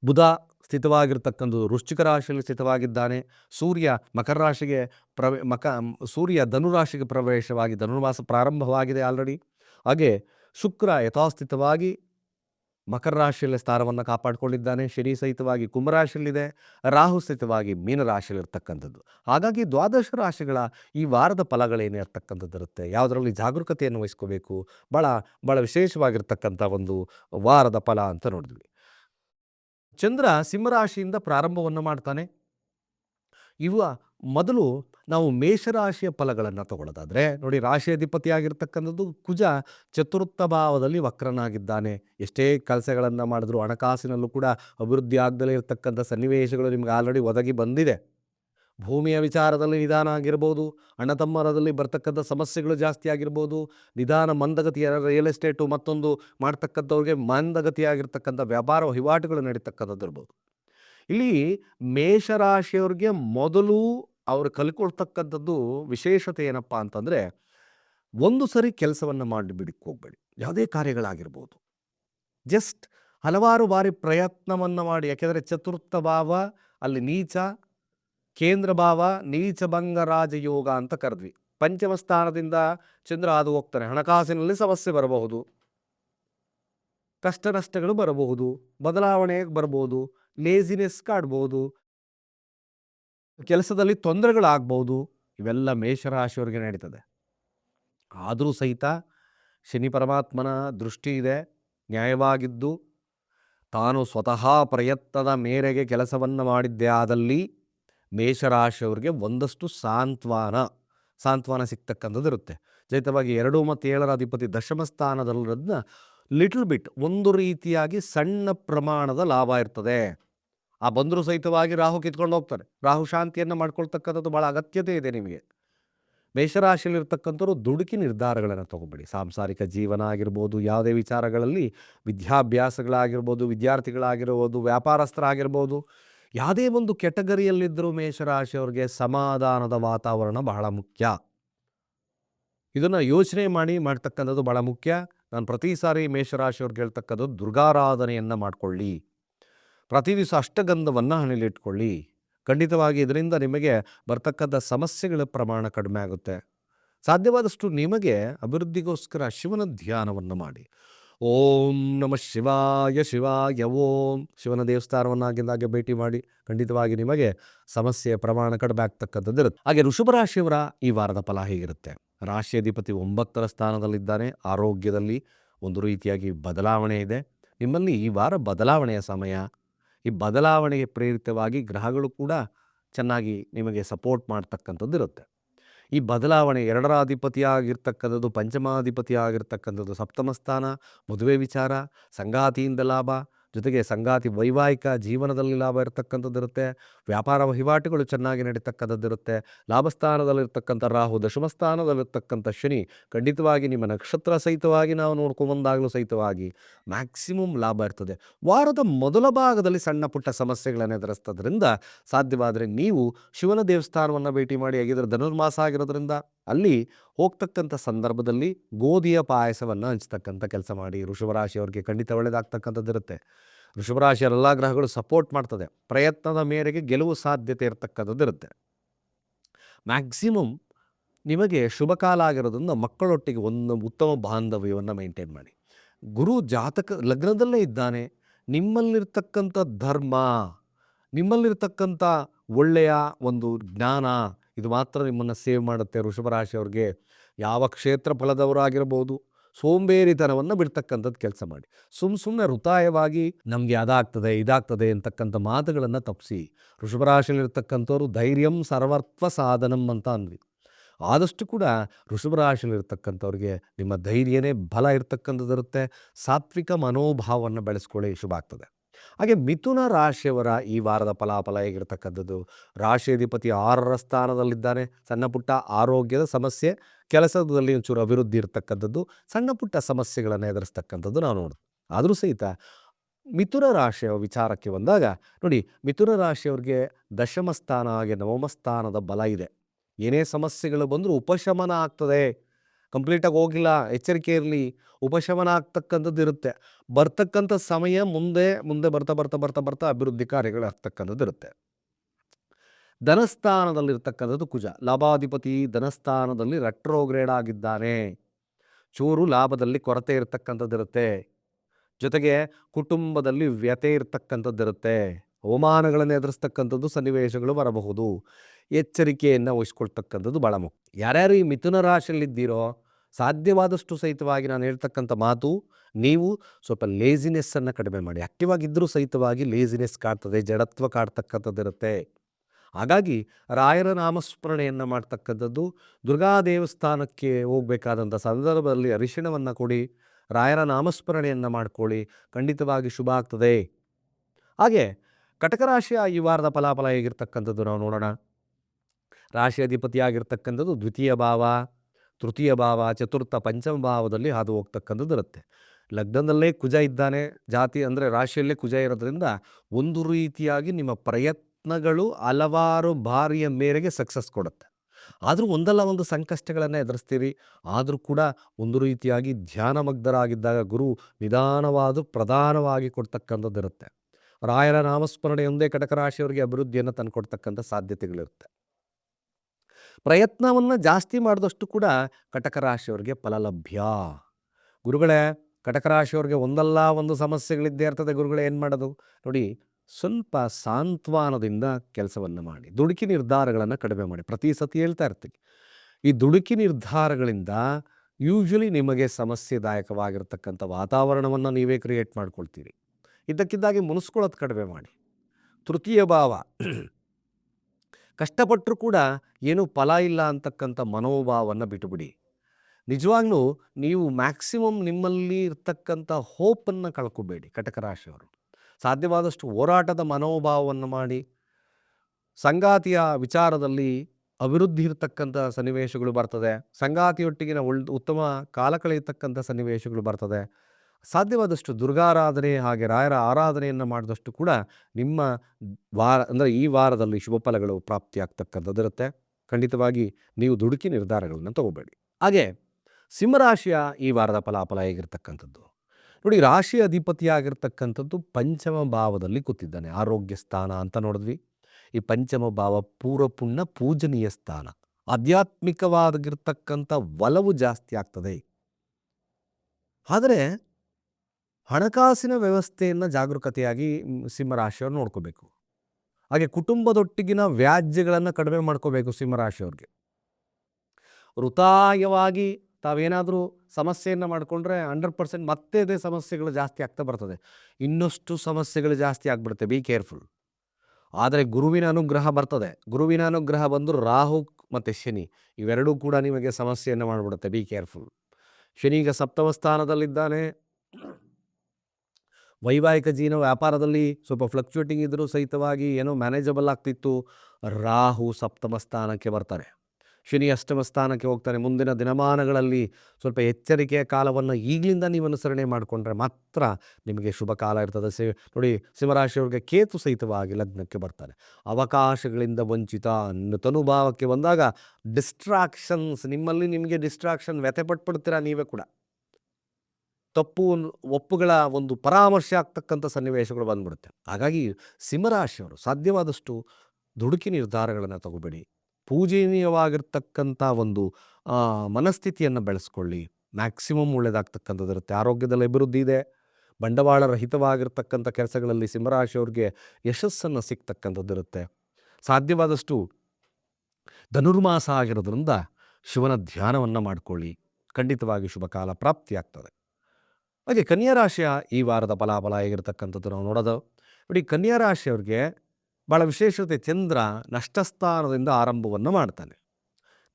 ಬುಧ ಸ್ಥಿತವಾಗಿರ್ತಕ್ಕಂಥದ್ದು ವೃಶ್ಚಿಕ ರಾಶಿಯಲ್ಲಿ ಸ್ಥಿತವಾಗಿದ್ದಾನೆ. ಸೂರ್ಯ ಮಕರ ರಾಶಿಗೆ ಪ್ರವೇ ಮಕ ಸೂರ್ಯ ಧನುರಾಶಿಗೆ ಪ್ರವೇಶವಾಗಿ ಧನುರ್ಮಾಸ ಪ್ರಾರಂಭವಾಗಿದೆ ಆಲ್ರೆಡಿ. ಹಾಗೆ ಶುಕ್ರ ಯಥಾಸ್ಥಿತವಾಗಿ ಮಕರ ರಾಶಿಯಲ್ಲಿ ಸ್ಥಾನವನ್ನು ಕಾಪಾಡಿಕೊಂಡಿದ್ದಾನೆ. ಶನಿ ಸಹಿತವಾಗಿ ಕುಂಭರಾಶಿಯಲ್ಲಿದೆ ರಾಹು ಸಹಿತವಾಗಿ ಮೀನರಾಶಿಯಲ್ಲಿರ್ತಕ್ಕಂಥದ್ದು ಹಾಗಾಗಿ ದ್ವಾದಶ ರಾಶಿಗಳ ಈ ವಾರದ ಫಲಗಳೇನಿರ್ತಕ್ಕಂಥದ್ದು ಇರುತ್ತೆ. ಯಾವುದರಲ್ಲಿ ಜಾಗರೂಕತೆಯನ್ನು ವಹಿಸ್ಕೋಬೇಕು. ಭಾಳ ಭಾಳ ವಿಶೇಷವಾಗಿರ್ತಕ್ಕಂಥ ಒಂದು ವಾರದ ಫಲ ಅಂತ ನೋಡಿದ್ವಿ. ಚಂದ್ರ ಸಿಂಹರಾಶಿಯಿಂದ ಪ್ರಾರಂಭವನ್ನು ಮಾಡ್ತಾನೆ. ಇವ ಮೊದಲು ನಾವು ಮೇಷರಾಶಿಯ ಫಲಗಳನ್ನು ತಗೊಳ್ಳೋದಾದರೆ ನೋಡಿ ರಾಶಿ ಅಧಿಪತಿಯಾಗಿರ್ತಕ್ಕಂಥದ್ದು ಕುಜ ಚತುರ್ಥ ಭಾವದಲ್ಲಿ ವಕ್ರನಾಗಿದ್ದಾನೆ. ಎಷ್ಟೇ ಕೆಲಸಗಳನ್ನು ಮಾಡಿದ್ರು ಹಣಕಾಸಿನಲ್ಲೂ ಕೂಡ ಅಭಿವೃದ್ಧಿ ಆಗದಲ್ಲೇ ಇರತಕ್ಕಂಥ ಸನ್ನಿವೇಶಗಳು ನಿಮ್ಗೆ ಆಲ್ರೆಡಿ ಒದಗಿ ಬಂದಿದೆ. ಭೂಮಿಯ ವಿಚಾರದಲ್ಲಿ ನಿಧಾನ ಆಗಿರ್ಬೋದು ಅಣ್ಣತಮ್ಮರದಲ್ಲಿ ಬರ್ತಕ್ಕಂಥ ಸಮಸ್ಯೆಗಳು ಜಾಸ್ತಿ ಆಗಿರ್ಬೋದು, ನಿಧಾನ ಮಂದಗತಿಯ ರಿಯಲ್ ಎಸ್ಟೇಟು ಮತ್ತೊಂದು ಮಾಡ್ತಕ್ಕಂಥವ್ರಿಗೆ ಮಂದಗತಿಯಾಗಿರ್ತಕ್ಕಂಥ ವ್ಯಾಪಾರ ವಹಿವಾಟುಗಳು ನಡೀತಕ್ಕಂಥದ್ದು ಇರ್ಬೋದು. ಇಲ್ಲಿ ಮೇಷರಾಶಿಯವ್ರಿಗೆ ಮೊದಲು ಅವರು ಕಲ್ಕೊಳ್ತಕ್ಕಂಥದ್ದು ವಿಶೇಷತೆ ಏನಪ್ಪ ಅಂತಂದರೆ, ಒಂದು ಸರಿ ಕೆಲಸವನ್ನು ಮಾಡಿಬಿಡಕ್ಕೆ ಹೋಗಬೇಡಿ. ಯಾವುದೇ ಕಾರ್ಯಗಳಾಗಿರ್ಬೋದು. ಜಸ್ಟ್ ಹಲವಾರು ಬಾರಿ ಪ್ರಯತ್ನವನ್ನು ಮಾಡಿ, ಯಾಕೆಂದರೆ ಚತುರ್ಥ ಭಾವ ಅಲ್ಲಿ ನೀಚ, ಕೇಂದ್ರ ಭಾವ ನೀಚ ಭಂಗ ರಾಜಯೋಗ ಅಂತ ಕರೆದ್ವಿ. ಪಂಚಮ ಸ್ಥಾನದಿಂದ ಚಂದ್ರ ಹಾದು ಹೋಗ್ತಾನೆ. ಹಣಕಾಸಿನಲ್ಲಿ ಸಮಸ್ಯೆ ಬರಬಹುದು. ಕಷ್ಟ ನಷ್ಟಗಳು ಬರಬಹುದು. ಬದಲಾವಣೆ ಬರಬಹುದು ಲೇಸಿನೆಸ್ ಕಾಡ್ಬೋದು. ಕೆಲಸದಲ್ಲಿ ತೊಂದರೆಗಳಾಗ್ಬೋದು, ಇವೆಲ್ಲ ಮೇಷರಾಶಿಯವರಿಗೆ ನಡೀತದೆ. ಆದರೂ ಸಹಿತ ಶನಿ ಪರಮಾತ್ಮನ ದೃಷ್ಟಿ ಇದೆ, ನ್ಯಾಯವಾಗಿದ್ದು, ತಾನು ಸ್ವತಃ ಪ್ರಯತ್ನದ ಮೇರೆಗೆ ಕೆಲಸವನ್ನು ಮಾಡಿದ್ದೆ ಆದಲ್ಲಿ ಮೇಷರಾಶಿಯವರಿಗೆ ಒಂದಷ್ಟು ಸಾಂತ್ವನ ಸಾಂತ್ವನ ಸಿಗ್ತಕ್ಕಂಥದ್ದು ಇರುತ್ತೆ ಜೈತವಾಗಿ ಎರಡು ಮತ್ತು ಏಳರ ಅಧಿಪತಿ ದಶಮ ಸ್ಥಾನದಲ್ಲಿರೋದನ್ನ ಲಿಟಲ್ ಬಿಟ್ ಒಂದು ರೀತಿಯಾಗಿ ಸಣ್ಣ ಪ್ರಮಾಣದ ಲಾಭ ಇರ್ತದೆ. ಆ ಬಂದರೂ ಸಹಿತವಾಗಿ ರಾಹು ಕಿತ್ಕೊಂಡು ಹೋಗ್ತಾರೆ. ರಾಹು ಶಾಂತಿಯನ್ನು ಮಾಡ್ಕೊಳ್ತಕ್ಕಂಥದ್ದು ಭಾಳ ಅಗತ್ಯತೆ ಇದೆ ನಿಮಗೆ. ಮೇಷರಾಶಿಯಲ್ಲಿರ್ತಕ್ಕಂಥವ್ರು ದುಡುಕಿ ನಿರ್ಧಾರಗಳನ್ನು ತಗೊಬೇಡಿ. ಸಾಂಸಾರಿಕ ಜೀವನ ಆಗಿರ್ಬೋದು, ಯಾವುದೇ ವಿಚಾರಗಳಲ್ಲಿ ವಿದ್ಯಾಭ್ಯಾಸಗಳಾಗಿರ್ಬೋದು, ವಿದ್ಯಾರ್ಥಿಗಳಾಗಿರ್ಬೋದು, ವ್ಯಾಪಾರಸ್ಥರಾಗಿರ್ಬೋದು, ಯಾವುದೇ ಒಂದು ಕೆಟಗರಿಯಲ್ಲಿದ್ದರೂ ಮೇಷರಾಶಿಯವ್ರಿಗೆ ಸಮಾಧಾನದ ವಾತಾವರಣ ಬಹಳ ಮುಖ್ಯ. ಇದನ್ನು ಯೋಚನೆ ಮಾಡಿ ಮಾಡ್ತಕ್ಕಂಥದ್ದು ಭಾಳ ಮುಖ್ಯ. ನಾನು ಪ್ರತಿ ಸಾರಿ ಮೇಷರಾಶಿಯವ್ರಿಗೆ ಹೇಳ್ತಕ್ಕಂಥದ್ದು ದುರ್ಗಾರಾಧನೆಯನ್ನು ಮಾಡಿಕೊಳ್ಳಿ. ಪ್ರತಿ ದಿವಸ ಅಷ್ಟಗಂಧವನ್ನು ಹಣೆಯಲ್ಲಿಟ್ಕೊಳ್ಳಿ. ಖಂಡಿತವಾಗಿ ಇದರಿಂದ ನಿಮಗೆ ಬರ್ತಕ್ಕಂಥ ಸಮಸ್ಯೆಗಳ ಪ್ರಮಾಣ ಕಡಿಮೆ ಆಗುತ್ತೆ. ಸಾಧ್ಯವಾದಷ್ಟು ನಿಮಗೆ ಅಭಿವೃದ್ಧಿಗೋಸ್ಕರ ಶಿವನ ಧ್ಯಾನವನ್ನು ಮಾಡಿ. ಓಂ ನಮ ಶಿವಾಯ ಶಿವಾಯ, ಓಂ ಶಿವನ ದೇವಸ್ಥಾನವನ್ನಾಗಿಂದಾಗೆ ಭೇಟಿ ಮಾಡಿ. ಖಂಡಿತವಾಗಿ ನಿಮಗೆ ಸಮಸ್ಯೆಯ ಪ್ರಮಾಣ ಕಡಿಮೆ ಆಗ್ತಕ್ಕಂಥದ್ದು ಇರುತ್ತೆ ಹಾಗೆ ಋಷಭ ರಾಶಿಯವರ ಈ ವಾರದ ಫಲ ಹೇಗಿರುತ್ತೆ? ರಾಶಿ ಅಧಿಪತಿ ಒಂಬತ್ತರ ಸ್ಥಾನದಲ್ಲಿದ್ದಾನೆ. ಆರೋಗ್ಯದಲ್ಲಿ ಒಂದು ರೀತಿಯಾಗಿ ಬದಲಾವಣೆ ಇದೆ. ನಿಮ್ಮಲ್ಲಿ ಈ ವಾರ ಬದಲಾವಣೆಯ ಸಮಯ ಈ ಬದಲಾವಣೆಗೆ ಪ್ರೇರಿತವಾಗಿ ಗ್ರಹಗಳು ಕೂಡ ಚೆನ್ನಾಗಿ ನಿಮಗೆ ಸಪೋರ್ಟ್ ಮಾಡ್ತಕ್ಕಂಥದ್ದು ಇರುತ್ತೆ. ಈ ಬದಲಾವಣೆ ಎರಡರ ಅಧಿಪತಿಯಾಗಿರ್ತಕ್ಕಂಥದ್ದು ಪಂಚಮಾಧಿಪತಿಯಾಗಿರ್ತಕ್ಕಂಥದ್ದು, ಸಪ್ತಮ ಸ್ಥಾನ, ಮದುವೆ ವಿಚಾರ, ಸಂಗಾತಿಯಿಂದ ಲಾಭ ಜೊತೆಗೆ ಸಂಗಾತಿ ವೈವಾಹಿಕ ಜೀವನದಲ್ಲಿ ಲಾಭ ಇರತಕ್ಕಂಥದ್ದು ಇರುತ್ತೆ. ವ್ಯಾಪಾರ ವಹಿವಾಟುಗಳು ಚೆನ್ನಾಗಿ ನಡೀತಕ್ಕಂಥದ್ದಿರುತ್ತೆ ಲಾಭಸ್ಥಾನದಲ್ಲಿರ್ತಕ್ಕಂಥ ರಾಹು ದಶಮ ಸ್ಥಾನದಲ್ಲಿರ್ತಕ್ಕಂಥ ಶನಿ ಖಂಡಿತವಾಗಿ ನಿಮ್ಮ ನಕ್ಷತ್ರ ಸಹಿತವಾಗಿ ನಾವು ನೋಡ್ಕೊಂಬಂದಾಗಲೂ ಸಹಿತವಾಗಿ ಮ್ಯಾಕ್ಸಿಮಮ್ ಲಾಭ ಇರ್ತದೆ. ವಾರದ ಮೊದಲ ಭಾಗದಲ್ಲಿ ಸಣ್ಣ ಪುಟ್ಟ ಸಮಸ್ಯೆಗಳನ್ನು ಎದುರಿಸ್ತದ್ರಿಂದ ಸಾಧ್ಯವಾದರೆ ನೀವು ಶಿವನ ದೇವಸ್ಥಾನವನ್ನು ಭೇಟಿ ಮಾಡಿ, ಹೇಗಿದ್ರೆ ಧನುರ್ಮಾಸ ಆಗಿರೋದ್ರಿಂದ ಅಲ್ಲಿ ಹೋಗ್ತಕ್ಕಂಥ ಸಂದರ್ಭದಲ್ಲಿ ಗೋಧಿಯ ಪಾಯಸವನ್ನು ಹಂಚ್ತಕ್ಕಂಥ ಕೆಲಸ ಮಾಡಿ ವೃಷಭರಾಶಿಯವ್ರಿಗೆ ಖಂಡಿತ ಒಳ್ಳೇದಾಗ್ತಕ್ಕಂಥದ್ದಿರುತ್ತೆ ಋಷಭರಾಶಿಯ ಎಲ್ಲ ಗ್ರಹಗಳು ಸಪೋರ್ಟ್ ಮಾಡ್ತದೆ. ಪ್ರಯತ್ನದ ಮೇರೆಗೆ ಗೆಲುವು ಸಾಧ್ಯತೆ ಇರತಕ್ಕಂಥದ್ದಿರುತ್ತೆ ಮ್ಯಾಕ್ಸಿಮಮ್ ನಿಮಗೆ ಶುಭ ಕಾಲ ಆಗಿರೋದ್ರಿಂದ ಮಕ್ಕಳೊಟ್ಟಿಗೆ ಒಂದು ಉತ್ತಮ ಬಾಂಧವ್ಯವನ್ನು ಮೇಂಟೈನ್ ಮಾಡಿ. ಗುರು ಜಾತಕ ಲಗ್ನದಲ್ಲೇ ಇದ್ದಾನೆ. ನಿಮ್ಮಲ್ಲಿರ್ತಕ್ಕಂಥ ಧರ್ಮ, ನಿಮ್ಮಲ್ಲಿರ್ತಕ್ಕಂಥ ಒಳ್ಳೆಯ ಒಂದು ಜ್ಞಾನ ಇದು ಮಾತ್ರ ನಿಮ್ಮನ್ನು ಸೇವ್ ಮಾಡುತ್ತೆ. ವೃಷಭರಾಶಿಯವ್ರಿಗೆ ಯಾವ ಕ್ಷೇತ್ರ ಫಲದವರಾಗಿರ್ಬೋದು, ಸೋಂಬೇರಿತನವನ್ನು ಬಿಡ್ತಕ್ಕಂಥದ್ದು ಕೆಲಸ ಮಾಡಿ. ಸುಮ್ಮ ಸುಮ್ಮನೆ ಹೃತಾಯವಾಗಿ ನಮಗೆ ಅದಾಗ್ತದೆ, ಇದಾಗ್ತದೆ ಅಂತಕ್ಕಂಥ ಮಾತುಗಳನ್ನು ತಪ್ಪಿಸಿ ವೃಷಭರಾಶಿಯಲ್ಲಿರ್ತಕ್ಕಂಥವ್ರು ಧೈರ್ಯಂ ಸರ್ವತ್ವ ಸಾಧನಂ ಅಂತ ಅಂದ್ವಿ. ಆದಷ್ಟು ಕೂಡ ವೃಷಭ ರಾಶಿಯಲ್ಲಿರ್ತಕ್ಕಂಥವ್ರಿಗೆ ನಿಮ್ಮ ಧೈರ್ಯನೇ ಬಲ ಇರತಕ್ಕಂಥದ್ದು ಇರುತ್ತೆ ಸಾತ್ವಿಕ ಮನೋಭಾವವನ್ನು ಬೆಳೆಸ್ಕೊಳ್ಳಿ, ಶುಭ ಆಗ್ತದೆ. ಹಾಗೆ ಮಿಥುನ ರಾಶಿಯವರ ಈ ವಾರದ ಫಲಾಫಲ ಹೇಗಿರ್ತಕ್ಕಂಥದ್ದು? ರಾಶಿಯಧಿಪತಿ ಆರರ ಸ್ಥಾನದಲ್ಲಿದ್ದಾನೆ. ಸಣ್ಣ ಪುಟ್ಟ ಆರೋಗ್ಯದ ಸಮಸ್ಯೆ, ಕೆಲಸದಲ್ಲಿ ಒಂಚೂರು ಅಭಿವೃದ್ಧಿ ಇರತಕ್ಕಂಥದ್ದು, ಸಣ್ಣ ಪುಟ್ಟ ಸಮಸ್ಯೆಗಳನ್ನು ಎದುರಿಸ್ತಕ್ಕಂಥದ್ದು ನಾವು ನೋಡೋದು ಆದರೂ ಸಹಿತ ಮಿಥುನ ರಾಶಿಯ ವಿಚಾರಕ್ಕೆ ಬಂದಾಗ, ನೋಡಿ ಮಿಥುನ ರಾಶಿಯವ್ರಿಗೆ ದಶಮ ಸ್ಥಾನ ಹಾಗೆ ನವಮ ಸ್ಥಾನದ ಬಲ ಇದೆ. ಏನೇ ಸಮಸ್ಯೆಗಳು ಬಂದರೂ ಉಪಶಮನ ಆಗ್ತದೆ. ಕಂಪ್ಲೀಟಾಗಿ ಹೋಗಿಲ್ಲ, ಎಚ್ಚರಿಕೆ ಇರಲಿ ಉಪಶಮನ ಆಗ್ತಕ್ಕಂಥದ್ದು ಇರುತ್ತೆ. ಬರ್ತಕ್ಕಂಥ ಸಮಯ ಮುಂದೆ ಮುಂದೆ ಬರ್ತಾ ಬರ್ತಾ ಬರ್ತಾ ಬರ್ತಾ ಅಭಿವೃದ್ಧಿ ಕಾರ್ಯಗಳು ಆಗ್ತಕ್ಕಂಥದ್ದು ಇರುತ್ತೆ. ಧನಸ್ಥಾನದಲ್ಲಿರ್ತಕ್ಕಂಥದ್ದು ಕುಜ. ಲಾಭಾಧಿಪತಿ ಧನಸ್ಥಾನದಲ್ಲಿ ರೆಟ್ರೋಗ್ರೇಡ್ ಆಗಿದ್ದಾನೆ. ಚೂರು ಲಾಭದಲ್ಲಿ ಕೊರತೆ ಇರತಕ್ಕಂಥದ್ದು ಇರುತ್ತೆ. ಜೊತೆಗೆ ಕುಟುಂಬದಲ್ಲಿ ವ್ಯತೆ ಇರತಕ್ಕಂಥದ್ದು ಇರುತ್ತೆ. ಅವಮಾನಗಳನ್ನು ಎದುರಿಸ್ತಕ್ಕಂಥದ್ದು ಸನ್ನಿವೇಶಗಳು ಬರಬಹುದು. ಎಚ್ಚರಿಕೆಯನ್ನು ವಹಿಸ್ಕೊಳ್ತಕ್ಕಂಥದ್ದು ಭಾಳ ಮುಖ್ಯ ಯಾರ್ಯಾರು ಈ ಮಿಥುನ ರಾಶಿಯಲ್ಲಿದ್ದೀರೋ ಸಾಧ್ಯವಾದಷ್ಟು ಸಹಿತವಾಗಿ ನಾನು ಹೇಳ್ತಕ್ಕಂಥ ಮಾತು, ನೀವು ಸ್ವಲ್ಪ ಲೇಸಿನೆಸ್ಸನ್ನು ಕಡಿಮೆ ಮಾಡಿ. ಆಕ್ಟಿವ್ ಆಗಿದ್ದರೂ ಸಹಿತವಾಗಿ ಲೇಸಿನೆಸ್ ಕಾಡ್ತದೆ ಜಡತ್ವ ಕಾಡ್ತಕ್ಕಂಥದ್ದಿರುತ್ತೆ ಹಾಗಾಗಿ ರಾಯರ ನಾಮಸ್ಮರಣೆಯನ್ನು ಮಾಡ್ತಕ್ಕಂಥದ್ದು, ದುರ್ಗಾ ದೇವಸ್ಥಾನಕ್ಕೆ ಹೋಗಬೇಕಾದಂಥ ಸಂದರ್ಭದಲ್ಲಿ ಅರಿಶಿಣವನ್ನು ಕೊಡಿ, ರಾಯರ ನಾಮಸ್ಮರಣೆಯನ್ನು ಮಾಡ್ಕೊಳ್ಳಿ, ಖಂಡಿತವಾಗಿ ಶುಭ ಆಗ್ತದೆ. ಹಾಗೆ ಕಟಕ ರಾಶಿಯ ಈ ವಾರದ ಫಲಾಫಲ ಹೇಗಿರ್ತಕ್ಕಂಥದ್ದು ನಾವು ನೋಡೋಣ. ರಾಶಿ ಅಧಿಪತಿಯಾಗಿರ್ತಕ್ಕಂಥದ್ದು ದ್ವಿತೀಯ ಭಾವ. ತೃತೀಯ ಭಾವ, ಚತುರ್ಥ ಪಂಚಮ ಭಾವದಲ್ಲಿ ಹಾದು ಹೋಗ್ತಕ್ಕಂಥದ್ದು ಇರುತ್ತೆ. ಲಗ್ನದಲ್ಲೇ ಕುಜ ಇದ್ದಾನೆ, ಜಾತಿ ಅಂದರೆ ರಾಶಿಯಲ್ಲೇ ಕುಜ ಇರೋದ್ರಿಂದ ಒಂದು ರೀತಿಯಾಗಿ ನಿಮ್ಮ ಪ್ರಯತ್ನಗಳು ಹಲವಾರು ಬಾರಿಯ ಮೇರೆಗೆ ಸಕ್ಸಸ್ ಕೊಡುತ್ತೆ. ಆದರೂ ಒಂದಲ್ಲ ಒಂದು ಸಂಕಷ್ಟಗಳನ್ನು ಎದುರಿಸ್ತೀರಿ, ಆದರೂ ಕೂಡ ಒಂದು ರೀತಿಯಾಗಿ ಧ್ಯಾನಮಗ್ಧರಾಗಿದ್ದಾಗ ಗುರು ನಿಧಾನವಾದ ಪ್ರಧಾನವಾಗಿ ಕೊಡ್ತಕ್ಕಂಥದ್ದು ಇರುತ್ತೆ ರಾಯರ ನಾಮಸ್ಮರಣೆಯೊಂದೇ ಕಟಕ ರಾಶಿಯವರಿಗೆ ಅಭಿವೃದ್ಧಿಯನ್ನು ತಂದುಕೊಡ್ತಕ್ಕಂಥ ಸಾಧ್ಯತೆಗಳಿರುತ್ತೆ. ಪ್ರಯತ್ನವನ್ನು ಜಾಸ್ತಿ ಮಾಡಿದಷ್ಟು ಕೂಡ ಕಟಕ ಫಲ ಫಲಲಭ್ಯ ಗುರುಗಳೇ, ಕಟಕ ರಾಶಿಯವ್ರಿಗೆ ಒಂದಲ್ಲ ಒಂದು ಸಮಸ್ಯೆಗಳಿದ್ದೇ ಇರ್ತದೆ ಗುರುಗಳೇ, ಏನು ಮಾಡೋದು? ನೋಡಿ, ಸ್ವಲ್ಪ ಸಾಂತ್ವನದಿಂದ ಕೆಲಸವನ್ನು ಮಾಡಿ, ದುಡುಕಿ ನಿರ್ಧಾರಗಳನ್ನು ಕಡಿಮೆ ಮಾಡಿ. ಪ್ರತಿ ಸತಿ ಹೇಳ್ತಾ ಇರ್ತೀವಿ ಈ ದುಡುಕಿ ನಿರ್ಧಾರಗಳಿಂದ ಯೂಶ್ವಲಿ ನಿಮಗೆ ಸಮಸ್ಯೆದಾಯಕವಾಗಿರ್ತಕ್ಕಂಥ ವಾತಾವರಣವನ್ನು ನೀವೇ ಕ್ರಿಯೇಟ್ ಮಾಡ್ಕೊಳ್ತೀರಿ. ಇದ್ದಕ್ಕಿದ್ದಾಗಿ ಮುನಿಸ್ಕೊಳ್ಳೋದು ಕಡಿಮೆ ಮಾಡಿ. ತೃತೀಯ ಭಾವ ಕಷ್ಟಪಟ್ಟರೂ ಕೂಡ ಏನೂ ಫಲ ಇಲ್ಲ ಅಂತಕ್ಕಂಥ ಮನೋಭಾವವನ್ನು ಬಿಟ್ಟುಬಿಡಿ. ನಿಜವಾಗ್ಲೂ ನೀವು ಮ್ಯಾಕ್ಸಿಮಮ್ ನಿಮ್ಮಲ್ಲಿ ಇರ್ತಕ್ಕಂಥ ಹೋಪನ್ನು ಕಳ್ಕೊಬೇಡಿ ಕಟಕ ರಾಶಿಯವರು. ಸಾಧ್ಯವಾದಷ್ಟು ಹೋರಾಟದ ಮನೋಭಾವವನ್ನು ಮಾಡಿ. ಸಂಗಾತಿಯ ವಿಚಾರದಲ್ಲಿ ಅಭಿವೃದ್ಧಿ ಇರತಕ್ಕಂಥ ಸನ್ನಿವೇಶಗಳು ಬರ್ತದೆ. ಸಂಗಾತಿಯೊಟ್ಟಿಗಿನ ಒಳ್ ಉತ್ತಮ ಕಾಲ ಕಳೆಯತಕ್ಕಂಥ ಸನ್ನಿವೇಶಗಳು ಬರ್ತದೆ. ಸಾಧ್ಯವಾದಷ್ಟು ದುರ್ಗಾರಾಧನೆ ಹಾಗೆ ರಾಯರ ಆರಾಧನೆಯನ್ನು ಮಾಡಿದಷ್ಟು ಕೂಡ ನಿಮ್ಮ ವಾರ, ಅಂದರೆ ಈ ವಾರದಲ್ಲಿ ಶುಭ ಫಲಗಳು ಪ್ರಾಪ್ತಿಯಾಗ್ತಕ್ಕಂಥದ್ದಿರುತ್ತೆ ಖಂಡಿತವಾಗಿ ನೀವು ದುಡುಕಿ ನಿರ್ಧಾರಗಳನ್ನು ತಗೋಬೇಡಿ. ಹಾಗೆ ಸಿಂಹರಾಶಿಯ ಈ ವಾರದ ಫಲಾಫಲ ಹೇಗಿರ್ತಕ್ಕಂಥದ್ದು? ನೋಡಿ ರಾಶಿ ಅಧಿಪತಿಯಾಗಿರ್ತಕ್ಕಂಥದ್ದು ಪಂಚಮ ಭಾವದಲ್ಲಿ ಕೂತಿದ್ದಾನೆ. ಆರೋಗ್ಯ ಸ್ಥಾನ ಅಂತ ನೋಡಿದ್ವಿ. ಈ ಪಂಚಮ ಭಾವ ಪೂರ್ವಪುಣ್ಯ ಪೂಜನೀಯ ಸ್ಥಾನ. ಆಧ್ಯಾತ್ಮಿಕವಾಗಿರ್ತಕ್ಕಂಥ ಒಲವು ಜಾಸ್ತಿ ಆಗ್ತದೆ. ಆದರೆ ಹಣಕಾಸಿನ ವ್ಯವಸ್ಥೆಯನ್ನು ಜಾಗರೂಕತೆಯಾಗಿ ಸಿಂಹರಾಶಿಯವ್ರು ನೋಡ್ಕೋಬೇಕು. ಹಾಗೆ ಕುಟುಂಬದೊಟ್ಟಿಗಿನ ವ್ಯಾಜ್ಯಗಳನ್ನು ಕಡಿಮೆ ಮಾಡ್ಕೋಬೇಕು ಸಿಂಹರಾಶಿಯವ್ರಿಗೆ. ವೃತಾಯವಾಗಿ ತಾವೇನಾದರೂ ಸಮಸ್ಯೆಯನ್ನು ಮಾಡಿಕೊಂಡ್ರೆ ಹಂಡ್ರೆಡ್ ಪರ್ಸೆಂಟ್ ಮತ್ತೆ ಅದೇ ಸಮಸ್ಯೆಗಳು ಜಾಸ್ತಿ ಆಗ್ತಾ ಬರ್ತದೆ. ಇನ್ನಷ್ಟು ಸಮಸ್ಯೆಗಳು ಜಾಸ್ತಿ ಆಗಿಬಿಡುತ್ತೆ. Be careful. ಆದರೆ ಗುರುವಿನ ಅನುಗ್ರಹ ಬರ್ತದೆ. ಗುರುವಿನ ಅನುಗ್ರಹ ಬಂದು ರಾಹು ಮತ್ತು ಶನಿ ಇವೆರಡೂ ಕೂಡ ನಿಮಗೆ ಸಮಸ್ಯೆಯನ್ನು ಮಾಡಿಬಿಡುತ್ತೆ. Be careful. ಶನಿ ಈಗ ಸಪ್ತಮ ಸ್ಥಾನದಲ್ಲಿದ್ದಾನೆ. ವೈವಾಹಿಕ ಜೀವನ ವ್ಯಾಪಾರದಲ್ಲಿ ಸ್ವಲ್ಪ ಫ್ಲಕ್ಚುಯೇಟಿಂಗ್ ಇದ್ದರೂ ಸಹಿತವಾಗಿ ಏನೋ ಮ್ಯಾನೇಜಬಲ್ ಆಗ್ತಿತ್ತು. ರಾಹು ಸಪ್ತಮ ಸ್ಥಾನಕ್ಕೆ ಬರ್ತಾರೆ. ಶನಿ ಅಷ್ಟಮ ಸ್ಥಾನಕ್ಕೆ ಹೋಗ್ತಾರೆ. ಮುಂದಿನ ದಿನಮಾನಗಳಲ್ಲಿ ಸ್ವಲ್ಪ ಎಚ್ಚರಿಕೆಯ ಕಾಲವನ್ನು ಈಗಲಿಂದ ನೀವು ಅನುಸರಣೆ ಮಾಡಿಕೊಂಡ್ರೆ ಮಾತ್ರ ನಿಮಗೆ ಶುಭ ಕಾಲ ಇರ್ತದೆ. ಸೇ, ನೋಡಿ ಸಿಂಹರಾಶಿಯವ್ರಿಗೆ ಕೇತು ಸಹಿತವಾಗಿ ಲಗ್ನಕ್ಕೆ ಬರ್ತಾರೆ. ಅವಕಾಶಗಳಿಂದ ವಂಚಿತ ತನುಭಾವಕ್ಕೆ ಬಂದಾಗ ಡಿಸ್ಟ್ರಾಕ್ಷನ್ಸ್ ನಿಮ್ಮಲ್ಲಿ ನಿಮಗೆ ಡಿಸ್ಟ್ರಾಕ್ಷನ್ ವ್ಯಥೆ ಪಟ್ಬಿಡ್ತೀರಾ ನೀವೇ ಕೂಡ? ತಪ್ಪು ಒಪ್ಪುಗಳ ಒಂದು ಪರಾಮರ್ಶೆ ಆಗ್ತಕ್ಕಂಥ ಸನ್ನಿವೇಶಗಳು ಬಂದ್ಬಿಡುತ್ತೆ. ಹಾಗಾಗಿ ಸಿಂಹರಾಶಿಯವರು ಸಾಧ್ಯವಾದಷ್ಟು ದುಡುಕಿ ನಿರ್ಧಾರಗಳನ್ನು ತಗೋಬೇಡಿ. ಪೂಜನೀಯವಾಗಿರ್ತಕ್ಕಂಥ ಒಂದು ಮನಸ್ಥಿತಿಯನ್ನು ಬೆಳೆಸ್ಕೊಳ್ಳಿ. ಮ್ಯಾಕ್ಸಿಮಮ್ ಒಳ್ಳೆಯದಾಗ್ತಕ್ಕಂಥದ್ದಿರುತ್ತೆ ಆರೋಗ್ಯದಲ್ಲಿ ಅಭಿವೃದ್ಧಿ ಇದೆ. ಬಂಡವಾಳ ರಹಿತವಾಗಿರ್ತಕ್ಕಂಥ ಕೆಲಸಗಳಲ್ಲಿ ಸಿಂಹರಾಶಿಯವ್ರಿಗೆ ಯಶಸ್ಸನ್ನು ಸಿಗ್ತಕ್ಕಂಥದ್ದು ಇರುತ್ತೆ ಸಾಧ್ಯವಾದಷ್ಟು ಧನುರ್ಮಾಸ ಆಗಿರೋದ್ರಿಂದ ಶಿವನ ಧ್ಯಾನವನ್ನು ಮಾಡಿಕೊಳ್ಳಿ. ಖಂಡಿತವಾಗಿ ಶುಭಕಾಲ ಪ್ರಾಪ್ತಿಯಾಗ್ತದೆ. ಹಾಗೆ ಕನ್ಯಾ ರಾಶಿಯ ಈ ವಾರದ ಫಲಾಫಲ ಆಗಿರ್ತಕ್ಕಂಥದ್ದು ನಾವು ನೋಡೋದು. ನೋಡಿ, ಕನ್ಯಾ ರಾಶಿಯವ್ರಿಗೆ ಭಾಳ ವಿಶೇಷತೆ ಚಂದ್ರ ನಷ್ಟಸ್ಥಾನದಿಂದ ಆರಂಭವನ್ನು ಮಾಡ್ತಾನೆ.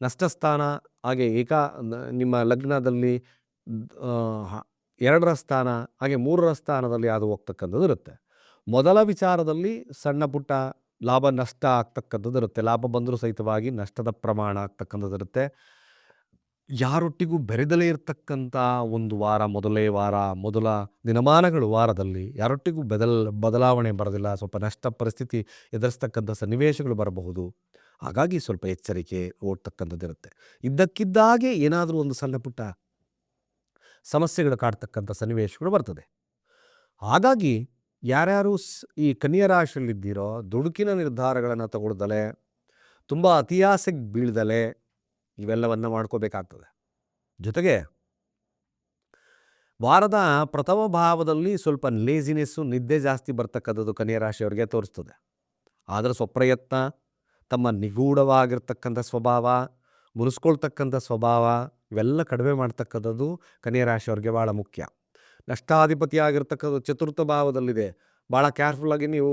ನಷ್ಟಸ್ಥಾನ, ಹಾಗೆ ಏಕಾ ನಿಮ್ಮ ಲಗ್ನದಲ್ಲಿ ಎರಡರ ಸ್ಥಾನ, ಹಾಗೆ ಮೂರರ ಸ್ಥಾನದಲ್ಲಿ ಅದು ಹೋಗ್ತಕ್ಕಂಥದ್ದು ಇರುತ್ತೆ. ಮೊದಲ ವಿಚಾರದಲ್ಲಿ ಸಣ್ಣ ಪುಟ್ಟ ಲಾಭ ನಷ್ಟ ಆಗ್ತಕ್ಕಂಥದ್ದು ಇರುತ್ತೆ. ಲಾಭ ಬಂದರೂ ಸಹಿತವಾಗಿ ನಷ್ಟದ ಪ್ರಮಾಣ ಆಗ್ತಕ್ಕಂಥದ್ದು ಇರುತ್ತೆ. ಯಾರೊಟ್ಟಿಗೂ ಬೆರೆದಲೇ ಇರತಕ್ಕಂಥ ಒಂದು ವಾರ, ಮೊದಲೇ ವಾರ, ಮೊದಲ ದಿನಮಾನಗಳು ವಾರದಲ್ಲಿ ಯಾರೊಟ್ಟಿಗೂ ಬದಲ್, ಬದಲಾವಣೆ ಬರೋದಿಲ್ಲ. ಸ್ವಲ್ಪ ನಷ್ಟ ಪರಿಸ್ಥಿತಿ ಎದುರಿಸ್ತಕ್ಕಂಥ ಸನ್ನಿವೇಶಗಳು ಬರಬಹುದು. ಹಾಗಾಗಿ ಸ್ವಲ್ಪ ಎಚ್ಚರಿಕೆ ಓಡ್ತಕ್ಕಂಥದ್ದಿರುತ್ತೆ. ಇದ್ದಕ್ಕಿದ್ದಾಗೆ ಏನಾದರೂ ಒಂದು ಸಣ್ಣ ಪುಟ್ಟ ಸಮಸ್ಯೆಗಳು ಕಾಡ್ತಕ್ಕಂಥ ಸನ್ನಿವೇಶಗಳು ಬರ್ತದೆ. ಹಾಗಾಗಿ ಯಾರ್ಯಾರು ಈ ಕನ್ಯಾ ರಾಶಿಯಲ್ಲಿದ್ದೀರೋ, ದುಡುಕಿನ ನಿರ್ಧಾರಗಳನ್ನು ತಗೊಳ್ದಲೆ, ತುಂಬ ಅತಿಯಾಸೆಗೆ ಬೀಳ್ದಲೆ ಇವೆಲ್ಲವನ್ನ ಮಾಡ್ಕೋಬೇಕಾಗ್ತದೆ. ಜೊತೆಗೆ ವಾರದ ಪ್ರಥಮ ಭಾವದಲ್ಲಿ ಸ್ವಲ್ಪ ಲೇಜಿನೆಸ್ಸು ನಿದ್ದೆ ಜಾಸ್ತಿ ಬರ್ತಕ್ಕಂಥದ್ದು ಕನ್ಯಾ ರಾಶಿಯವರಿಗೆ ತೋರಿಸ್ತದೆ. ಆದರೆ ಸ್ವಪ್ರಯತ್ನ, ತಮ್ಮ ನಿಗೂಢವಾಗಿರ್ತಕ್ಕಂಥ ಸ್ವಭಾವ ಮುನಿಸ್ಕೊಳ್ತಕ್ಕಂಥ ಸ್ವಭಾವ, ಇವೆಲ್ಲ ಕಡಿಮೆ ಮಾಡ್ತಕ್ಕಂಥದ್ದು ಕನ್ಯಾ ರಾಶಿಯವ್ರಿಗೆ ಭಾಳ ಮುಖ್ಯ. ನಷ್ಟಾಧಿಪತಿ ಆಗಿರ್ತಕ್ಕಂಥ ಚತುರ್ಥ ಭಾವದಲ್ಲಿದೆ. ಭಾಳ ಕೇರ್ಫುಲ್ಲಾಗಿ ನೀವು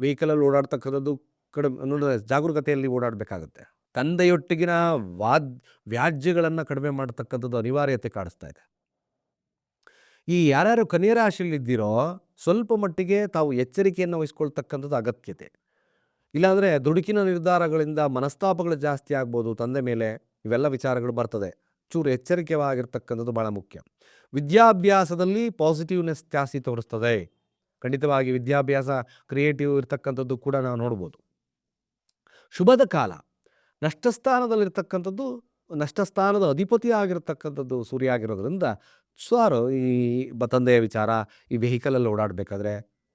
ವೆಹಿಕಲಲ್ಲಿ ಓಡಾಡ್ತಕ್ಕಂಥದ್ದು ಕಡಿಮೆ, ನೋಡಿದ್ರೆ ಜಾಗರೂಕತೆಯಲ್ಲಿ ಓಡಾಡಬೇಕಾಗುತ್ತೆ. ತಂದೆಯೊಟ್ಟಿಗಿನ ವಾದ್, ವ್ಯಾಜ್ಯಗಳನ್ನು ಕಡಿಮೆ ಮಾಡ್ತಕ್ಕಂಥದ್ದು ಅನಿವಾರ್ಯತೆ ಕಾಣಿಸ್ತಾ ಇದೆ. ಈ ಯಾರ್ಯಾರು ಕನ್ಯಾ ರಾಶಿಯಲ್ಲಿದ್ದೀರೋ ಸ್ವಲ್ಪ ಮಟ್ಟಿಗೆ ತಾವು ಎಚ್ಚರಿಕೆಯನ್ನು ವಹಿಸ್ಕೊಳ್ತಕ್ಕಂಥದ್ದು ಅಗತ್ಯತೆ. ಇಲ್ಲಾಂದರೆ ದುಡುಕಿನ ನಿರ್ಧಾರಗಳಿಂದ ಮನಸ್ತಾಪಗಳು ಜಾಸ್ತಿ ಆಗ್ಬೋದು ತಂದೆ ಮೇಲೆ, ಇವೆಲ್ಲ ವಿಚಾರಗಳು ಬರ್ತದೆ. ಚೂರು ಎಚ್ಚರಿಕೆವಾಗಿರ್ತಕ್ಕಂಥದ್ದು ಭಾಳ ಮುಖ್ಯ. ವಿದ್ಯಾಭ್ಯಾಸದಲ್ಲಿ ಪಾಸಿಟಿವ್ನೆಸ್ ಜಾಸ್ತಿ ತೋರಿಸ್ತದೆ. ಖಂಡಿತವಾಗಿ ವಿದ್ಯಾಭ್ಯಾಸ ಕ್ರಿಯೇಟಿವ್ ಇರ್ತಕ್ಕಂಥದ್ದು ಕೂಡ ನಾವು ನೋಡ್ಬೋದು. ಶುಭದ ಕಾಲ. ನಷ್ಟಸ್ಥಾನದಲ್ಲಿರ್ತಕ್ಕಂಥದ್ದು ನಷ್ಟಸ್ಥಾನದ ಅಧಿಪತಿ ಆಗಿರತಕ್ಕಂಥದ್ದು ಸೂರ್ಯ ಆಗಿರೋದ್ರಿಂದ ಸುಮಾರು ಈ ತಂದೆಯ ವಿಚಾರ, ಈ ವೆಹಿಕಲಲ್ಲಿ ಓಡಾಡಬೇಕಾದ್ರೆ,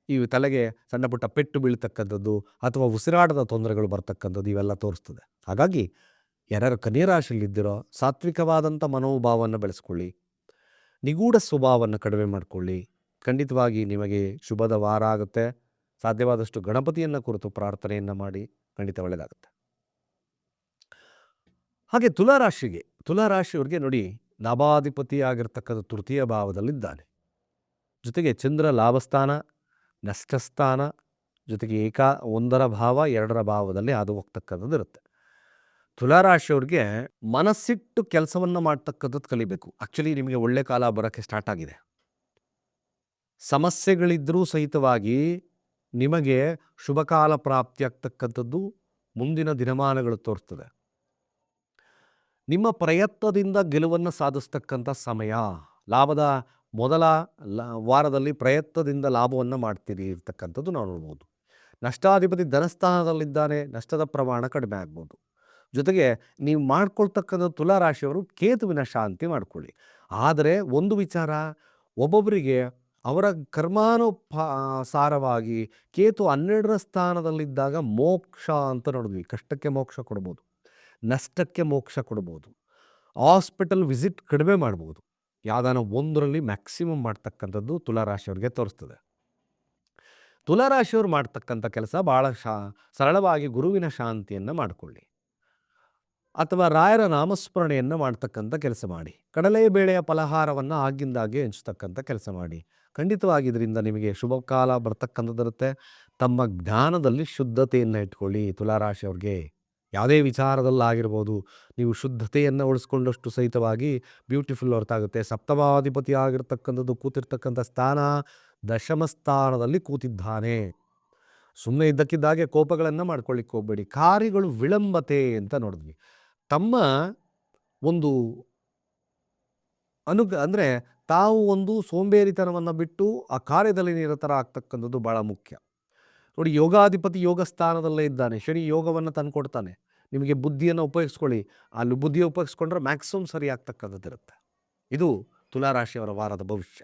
ಈ ತಲೆಗೆ ಸಣ್ಣ ಪುಟ್ಟ ಪೆಟ್ಟು ಬೀಳ್ತಕ್ಕಂಥದ್ದು ಅಥವಾ ಉಸಿರಾಟದ ತೊಂದರೆಗಳು ಬರ್ತಕ್ಕಂಥದ್ದು ಇವೆಲ್ಲ ತೋರಿಸ್ತದೆ. ಹಾಗಾಗಿ ಯಾರ್ಯಾರು ಕನ್ಯರಾಶಿಯಲ್ಲಿದ್ದಿರೋ ಸಾತ್ವಿಕವಾದಂಥ ಮನೋಭಾವವನ್ನು ಬೆಳೆಸ್ಕೊಳ್ಳಿ. ನಿಗೂಢ ಸ್ವಭಾವವನ್ನು ಕಡಿಮೆ ಮಾಡಿಕೊಳ್ಳಿ. ಖಂಡಿತವಾಗಿ ನಿಮಗೆ ಶುಭದ ವಾರ ಆಗುತ್ತೆ. ಸಾಧ್ಯವಾದಷ್ಟು ಗಣಪತಿಯನ್ನು ಕುರಿತು ಪ್ರಾರ್ಥನೆಯನ್ನು ಮಾಡಿ. ಖಂಡಿತ ಒಳ್ಳೆಯದಾಗುತ್ತೆ. ಹಾಗೆ ತುಲಾರಾಶಿಗೆ, ತುಲಾರಾಶಿಯವ್ರಿಗೆ ನೋಡಿ ಲಾಭಾಧಿಪತಿಯಾಗಿರ್ತಕ್ಕಂಥ ತೃತೀಯ ಭಾವದಲ್ಲಿದ್ದಾನೆ. ಜೊತೆಗೆ ಚಂದ್ರ ಲಾಭಸ್ಥಾನ, ನಷ್ಟಸ್ಥಾನ, ಜೊತೆಗೆ ಏಕಾ ಒಂದರ ಭಾವ, ಎರಡರ ಭಾವದಲ್ಲಿ ಅದು ಹೋಗ್ತಕ್ಕಂಥದ್ದು ಇರುತ್ತೆ. ತುಲಾರಾಶಿಯವ್ರಿಗೆ ಮನಸ್ಸಿಟ್ಟು ಕೆಲಸವನ್ನು ಮಾಡ್ತಕ್ಕಂಥದ್ದು ಕಲಿಬೇಕು. ಆ್ಯಕ್ಚುಲಿ ನಿಮಗೆ ಒಳ್ಳೆ ಕಾಲ ಬರೋಕ್ಕೆ ಸ್ಟಾರ್ಟ್ ಆಗಿದೆ. ಸಮಸ್ಯೆಗಳಿದ್ದರೂ ಸಹಿತವಾಗಿ ನಿಮಗೆ ಶುಭ ಕಾಲ ಪ್ರಾಪ್ತಿಯಾಗ್ತಕ್ಕಂಥದ್ದು ಮುಂದಿನ ದಿನಮಾನಗಳು ತೋರಿಸ್ತದೆ ನಿಮ್ಮ ಪ್ರಯತ್ನದಿಂದ ಗೆಲುವನ್ನು ಸಾಧಿಸ್ತಕ್ಕಂಥ ಸಮಯ. ಲಾಭದ ಮೊದಲ ವಾರದಲ್ಲಿ ಪ್ರಯತ್ನದಿಂದ ಲಾಭವನ್ನು ಮಾಡ್ತೀರಿ ಇರ್ತಕ್ಕಂಥದ್ದು ನಾವು ನೋಡ್ಬೋದು. ನಷ್ಟಾಧಿಪತಿ ಧನಸ್ಥಾನದಲ್ಲಿದ್ದಾನೆ, ನಷ್ಟದ ಪ್ರಮಾಣ ಕಡಿಮೆ ಆಗ್ಬೋದು. ಜೊತೆಗೆ ನೀವು ಮಾಡ್ಕೊಳ್ತಕ್ಕಂಥ ತುಲಾರಾಶಿಯವರು ಕೇತುವಿನ ಶಾಂತಿ ಮಾಡಿಕೊಳ್ಳಿ. ಆದರೆ ಒಂದು ವಿಚಾರ, ಒಬ್ಬೊಬ್ಬರಿಗೆ ಅವರ ಕರ್ಮಾನುಪ ಸಾರವಾಗಿ ಕೇತು ಹನ್ನೆರಡರ ಸ್ಥಾನದಲ್ಲಿದ್ದಾಗ ಮೋಕ್ಷ ಅಂತ ನೋಡಿದ್ವಿ. ಕಷ್ಟಕ್ಕೆ ಮೋಕ್ಷ ಕೊಡ್ಬೋದು. ನಷ್ಟಕ್ಕೆ ಮೋಕ್ಷ ಕೊಡ್ಬೋದು. ಹಾಸ್ಪಿಟಲ್ ವಿಸಿಟ್ ಕಡಿಮೆ ಮಾಡ್ಬೋದು. ಯಾವ್ದಾನ ಒಂದರಲ್ಲಿ ಮ್ಯಾಕ್ಸಿಮಮ್ ಮಾಡ್ತಕ್ಕಂಥದ್ದು ತುಲಾರಾಶಿಯವ್ರಿಗೆ ತೋರಿಸ್ತದೆ. ತುಲಾರಾಶಿಯವ್ರು ಮಾಡ್ತಕ್ಕಂಥ ಕೆಲಸ ಭಾಳ ಶಾ, ಸರಳವಾಗಿ ಗುರುವಿನ ಶಾಂತಿಯನ್ನು ಮಾಡಿಕೊಳ್ಳಿ. ಅಥವಾ ರಾಯರ ನಾಮಸ್ಮರಣೆಯನ್ನು ಮಾಡ್ತಕ್ಕಂಥ ಕೆಲಸ ಮಾಡಿ. ಕಡಲೆಬೇಳೆಯ ಫಲಹಾರವನ್ನು ಆಗಿಂದಾಗೆ ಹಂಚ್ತಕ್ಕಂಥ ಕೆಲಸ ಮಾಡಿ. ಖಂಡಿತವಾಗಿ ಇದರಿಂದ ನಿಮಗೆ ಶುಭ ಕಾಲ ಬರ್ತಕ್ಕಂಥದ್ದಿರುತ್ತೆ. ತಮ್ಮ ಜ್ಞಾನದಲ್ಲಿ ಶುದ್ಧತೆಯನ್ನು ಇಟ್ಕೊಳ್ಳಿ ತುಲಾರಾಶಿಯವ್ರಿಗೆ. ಯಾವುದೇ ವಿಚಾರದಲ್ಲಾಗಿರ್ಬೋದು, ನೀವು ಶುದ್ಧತೆಯನ್ನು ಉಳಿಸ್ಕೊಂಡಷ್ಟು ಸಹಿತವಾಗಿ ಬ್ಯೂಟಿಫುಲ್ ಹೊರತಾಗುತ್ತೆ. ಸಪ್ತಮಾಧಿಪತಿ ಆಗಿರ್ತಕ್ಕಂಥದ್ದು ಕೂತಿರ್ತಕ್ಕಂಥ ಸ್ಥಾನ ದಶಮ ಸ್ಥಾನದಲ್ಲಿ ಕೂತಿದ್ದಾನೆ. ಸುಮ್ಮನೆ ಇದ್ದಕ್ಕಿದ್ದಾಗೆ ಕೋಪಗಳನ್ನು ಮಾಡ್ಕೊಳ್ಳಿಕ್ಕೆ ಹೋಗ್ಬೇಡಿ. ಕಾರ್ಯಗಳು ವಿಳಂಬತೆ ಅಂತ ನೋಡಿದ್ವಿ. ತಮ್ಮ ಒಂದು ಅನುಗ, ಅಂದರೆ ತಾವು ಒಂದು ಸೋಂಬೇರಿತನವನ್ನು ಬಿಟ್ಟು ಆ ಕಾರ್ಯದಲ್ಲಿ ನಿರತರ ಆಗ್ತಕ್ಕಂಥದ್ದು ಭಾಳ ಮುಖ್ಯ. ನೋಡಿ ಯೋಗಾಧಿಪತಿ ಯೋಗ ಸ್ಥಾನದಲ್ಲೇ ಇದ್ದಾನೆ. ಶನಿ ಯೋಗವನ್ನು ತಂದುಕೊಡ್ತಾನೆ. ನಿಮಗೆ ಬುದ್ಧಿಯನ್ನು ಉಪಯೋಗಿಸ್ಕೊಳ್ಳಿ. ಅಲ್ಲಿ ಬುದ್ಧಿ ಉಪಯೋಗಿಸ್ಕೊಂಡ್ರೆ ಮ್ಯಾಕ್ಸಿಮಮ್ ಸರಿ ಆಗ್ತಕ್ಕಂಥದ್ದಿರುತ್ತೆ ಇದು ತುಲಾರಾಶಿಯವರ ವಾರದ ಭವಿಷ್ಯ.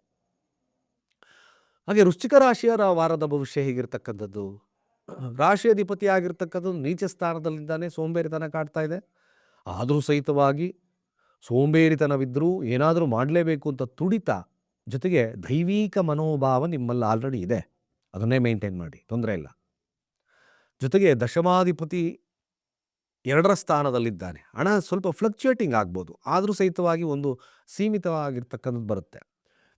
ಹಾಗೆ ವೃಶ್ಚಿಕ ರಾಶಿಯವರ ವಾರದ ಭವಿಷ್ಯ ಹೇಗಿರ್ತಕ್ಕಂಥದ್ದು? ರಾಶಿ ಅಧಿಪತಿ ಆಗಿರ್ತಕ್ಕಂಥದ್ದು ನೀಚ ಸ್ಥಾನದಲ್ಲಿದ್ದಾನೆ, ಸೋಂಬೇರಿತನ ಕಾಡ್ತಾ ಇದೆ. ಆದರೂ ಸಹಿತವಾಗಿ ಸೋಂಬೇರಿತನವಿದ್ದರೂ ಏನಾದರೂ ಮಾಡಲೇಬೇಕು ಅಂತ ತುಡಿತ ಜೊತೆಗೆ ದೈವಿಕ ಮನೋಭಾವ ನಿಮ್ಮಲ್ಲಿ ಆಲ್ರೆಡಿ ಇದೆ. ಅದನ್ನೇ ಮೇಂಟೈನ್ ಮಾಡಿ, ತೊಂದರೆ ಇಲ್ಲ. ಜೊತೆಗೆ ದಶಮಾಧಿಪತಿ ಎರಡರ ಸ್ಥಾನದಲ್ಲಿದ್ದಾನೆ. ಹಣ ಸ್ವಲ್ಪ ಫ್ಲಕ್ಚುಯೇಟಿಂಗ್ ಆಗ್ಬೋದು. ಆದರೂ ಸಹಿತವಾಗಿ ಒಂದು ಸೀಮಿತವಾಗಿರ್ತಕ್ಕಂಥದ್ದು ಬರುತ್ತೆ.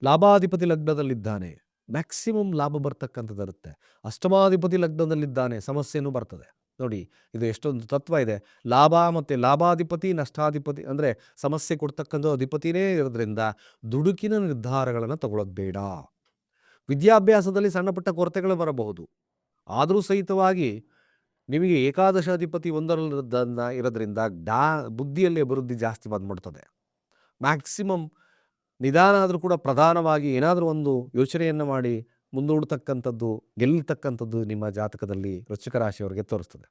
ಲಾಭಾಧಿಪತಿ ಲಗ್ನದಲ್ಲಿದ್ದಾನೆ. ಮ್ಯಾಕ್ಸಿಮಮ್ ಲಾಭ ಬರ್ತಕ್ಕಂಥದ್ದು ಇರುತ್ತೆ. ಅಷ್ಟಮಾಧಿಪತಿ ಲಗ್ನದಲ್ಲಿದ್ದಾನೆ, ಸಮಸ್ಯೆನೂ ಬರ್ತದೆ. ನೋಡಿ, ಇದು ಎಷ್ಟೊಂದು ತತ್ವ ಇದೆ. ಲಾಭ ಮತ್ತು ಲಾಭಾಧಿಪತಿ, ನಷ್ಟಾಧಿಪತಿ ಅಂದರೆ ಸಮಸ್ಯೆ ಕೊಡ್ತಕ್ಕಂಥ ಅಧಿಪತಿನೇ ಇರೋದ್ರಿಂದ ದುಡುಕಿನ ನಿರ್ಧಾರಗಳನ್ನು ತಗೊಳ್ಳೋದು ಬೇಡ. ವಿದ್ಯಾಭ್ಯಾಸದಲ್ಲಿ ಸಣ್ಣ ಪುಟ್ಟ ಕೊರತೆಗಳು ಬರಬಹುದು. ಆದರೂ ಸಹಿತವಾಗಿ ನಿಮಗೆ ಏಕಾದಶಾಧಿಪತಿ ಒಂದರದನ್ನ ಇರೋದ್ರಿಂದ ಡಾ, ಬುದ್ಧಿಯಲ್ಲಿ ಅಭಿವೃದ್ಧಿ ಜಾಸ್ತಿ ಬಂದ್ಬಿಡ್ತದೆ. ಮ್ಯಾಕ್ಸಿಮಮ್ ನಿಧಾನ ಆದರೂ ಕೂಡ ಪ್ರಧಾನವಾಗಿ ಏನಾದರೂ ಒಂದು ಯೋಚನೆಯನ್ನು ಮಾಡಿ ಮುಂದೂಡ್ತಕ್ಕಂಥದ್ದು, ಗೆಲ್ಲತಕ್ಕಂಥದ್ದು ನಿಮ್ಮ ಜಾತಕದಲ್ಲಿ ವೃಶ್ಚಿಕ ರಾಶಿಯವರಿಗೆ ತೋರಿಸ್ತದೆ.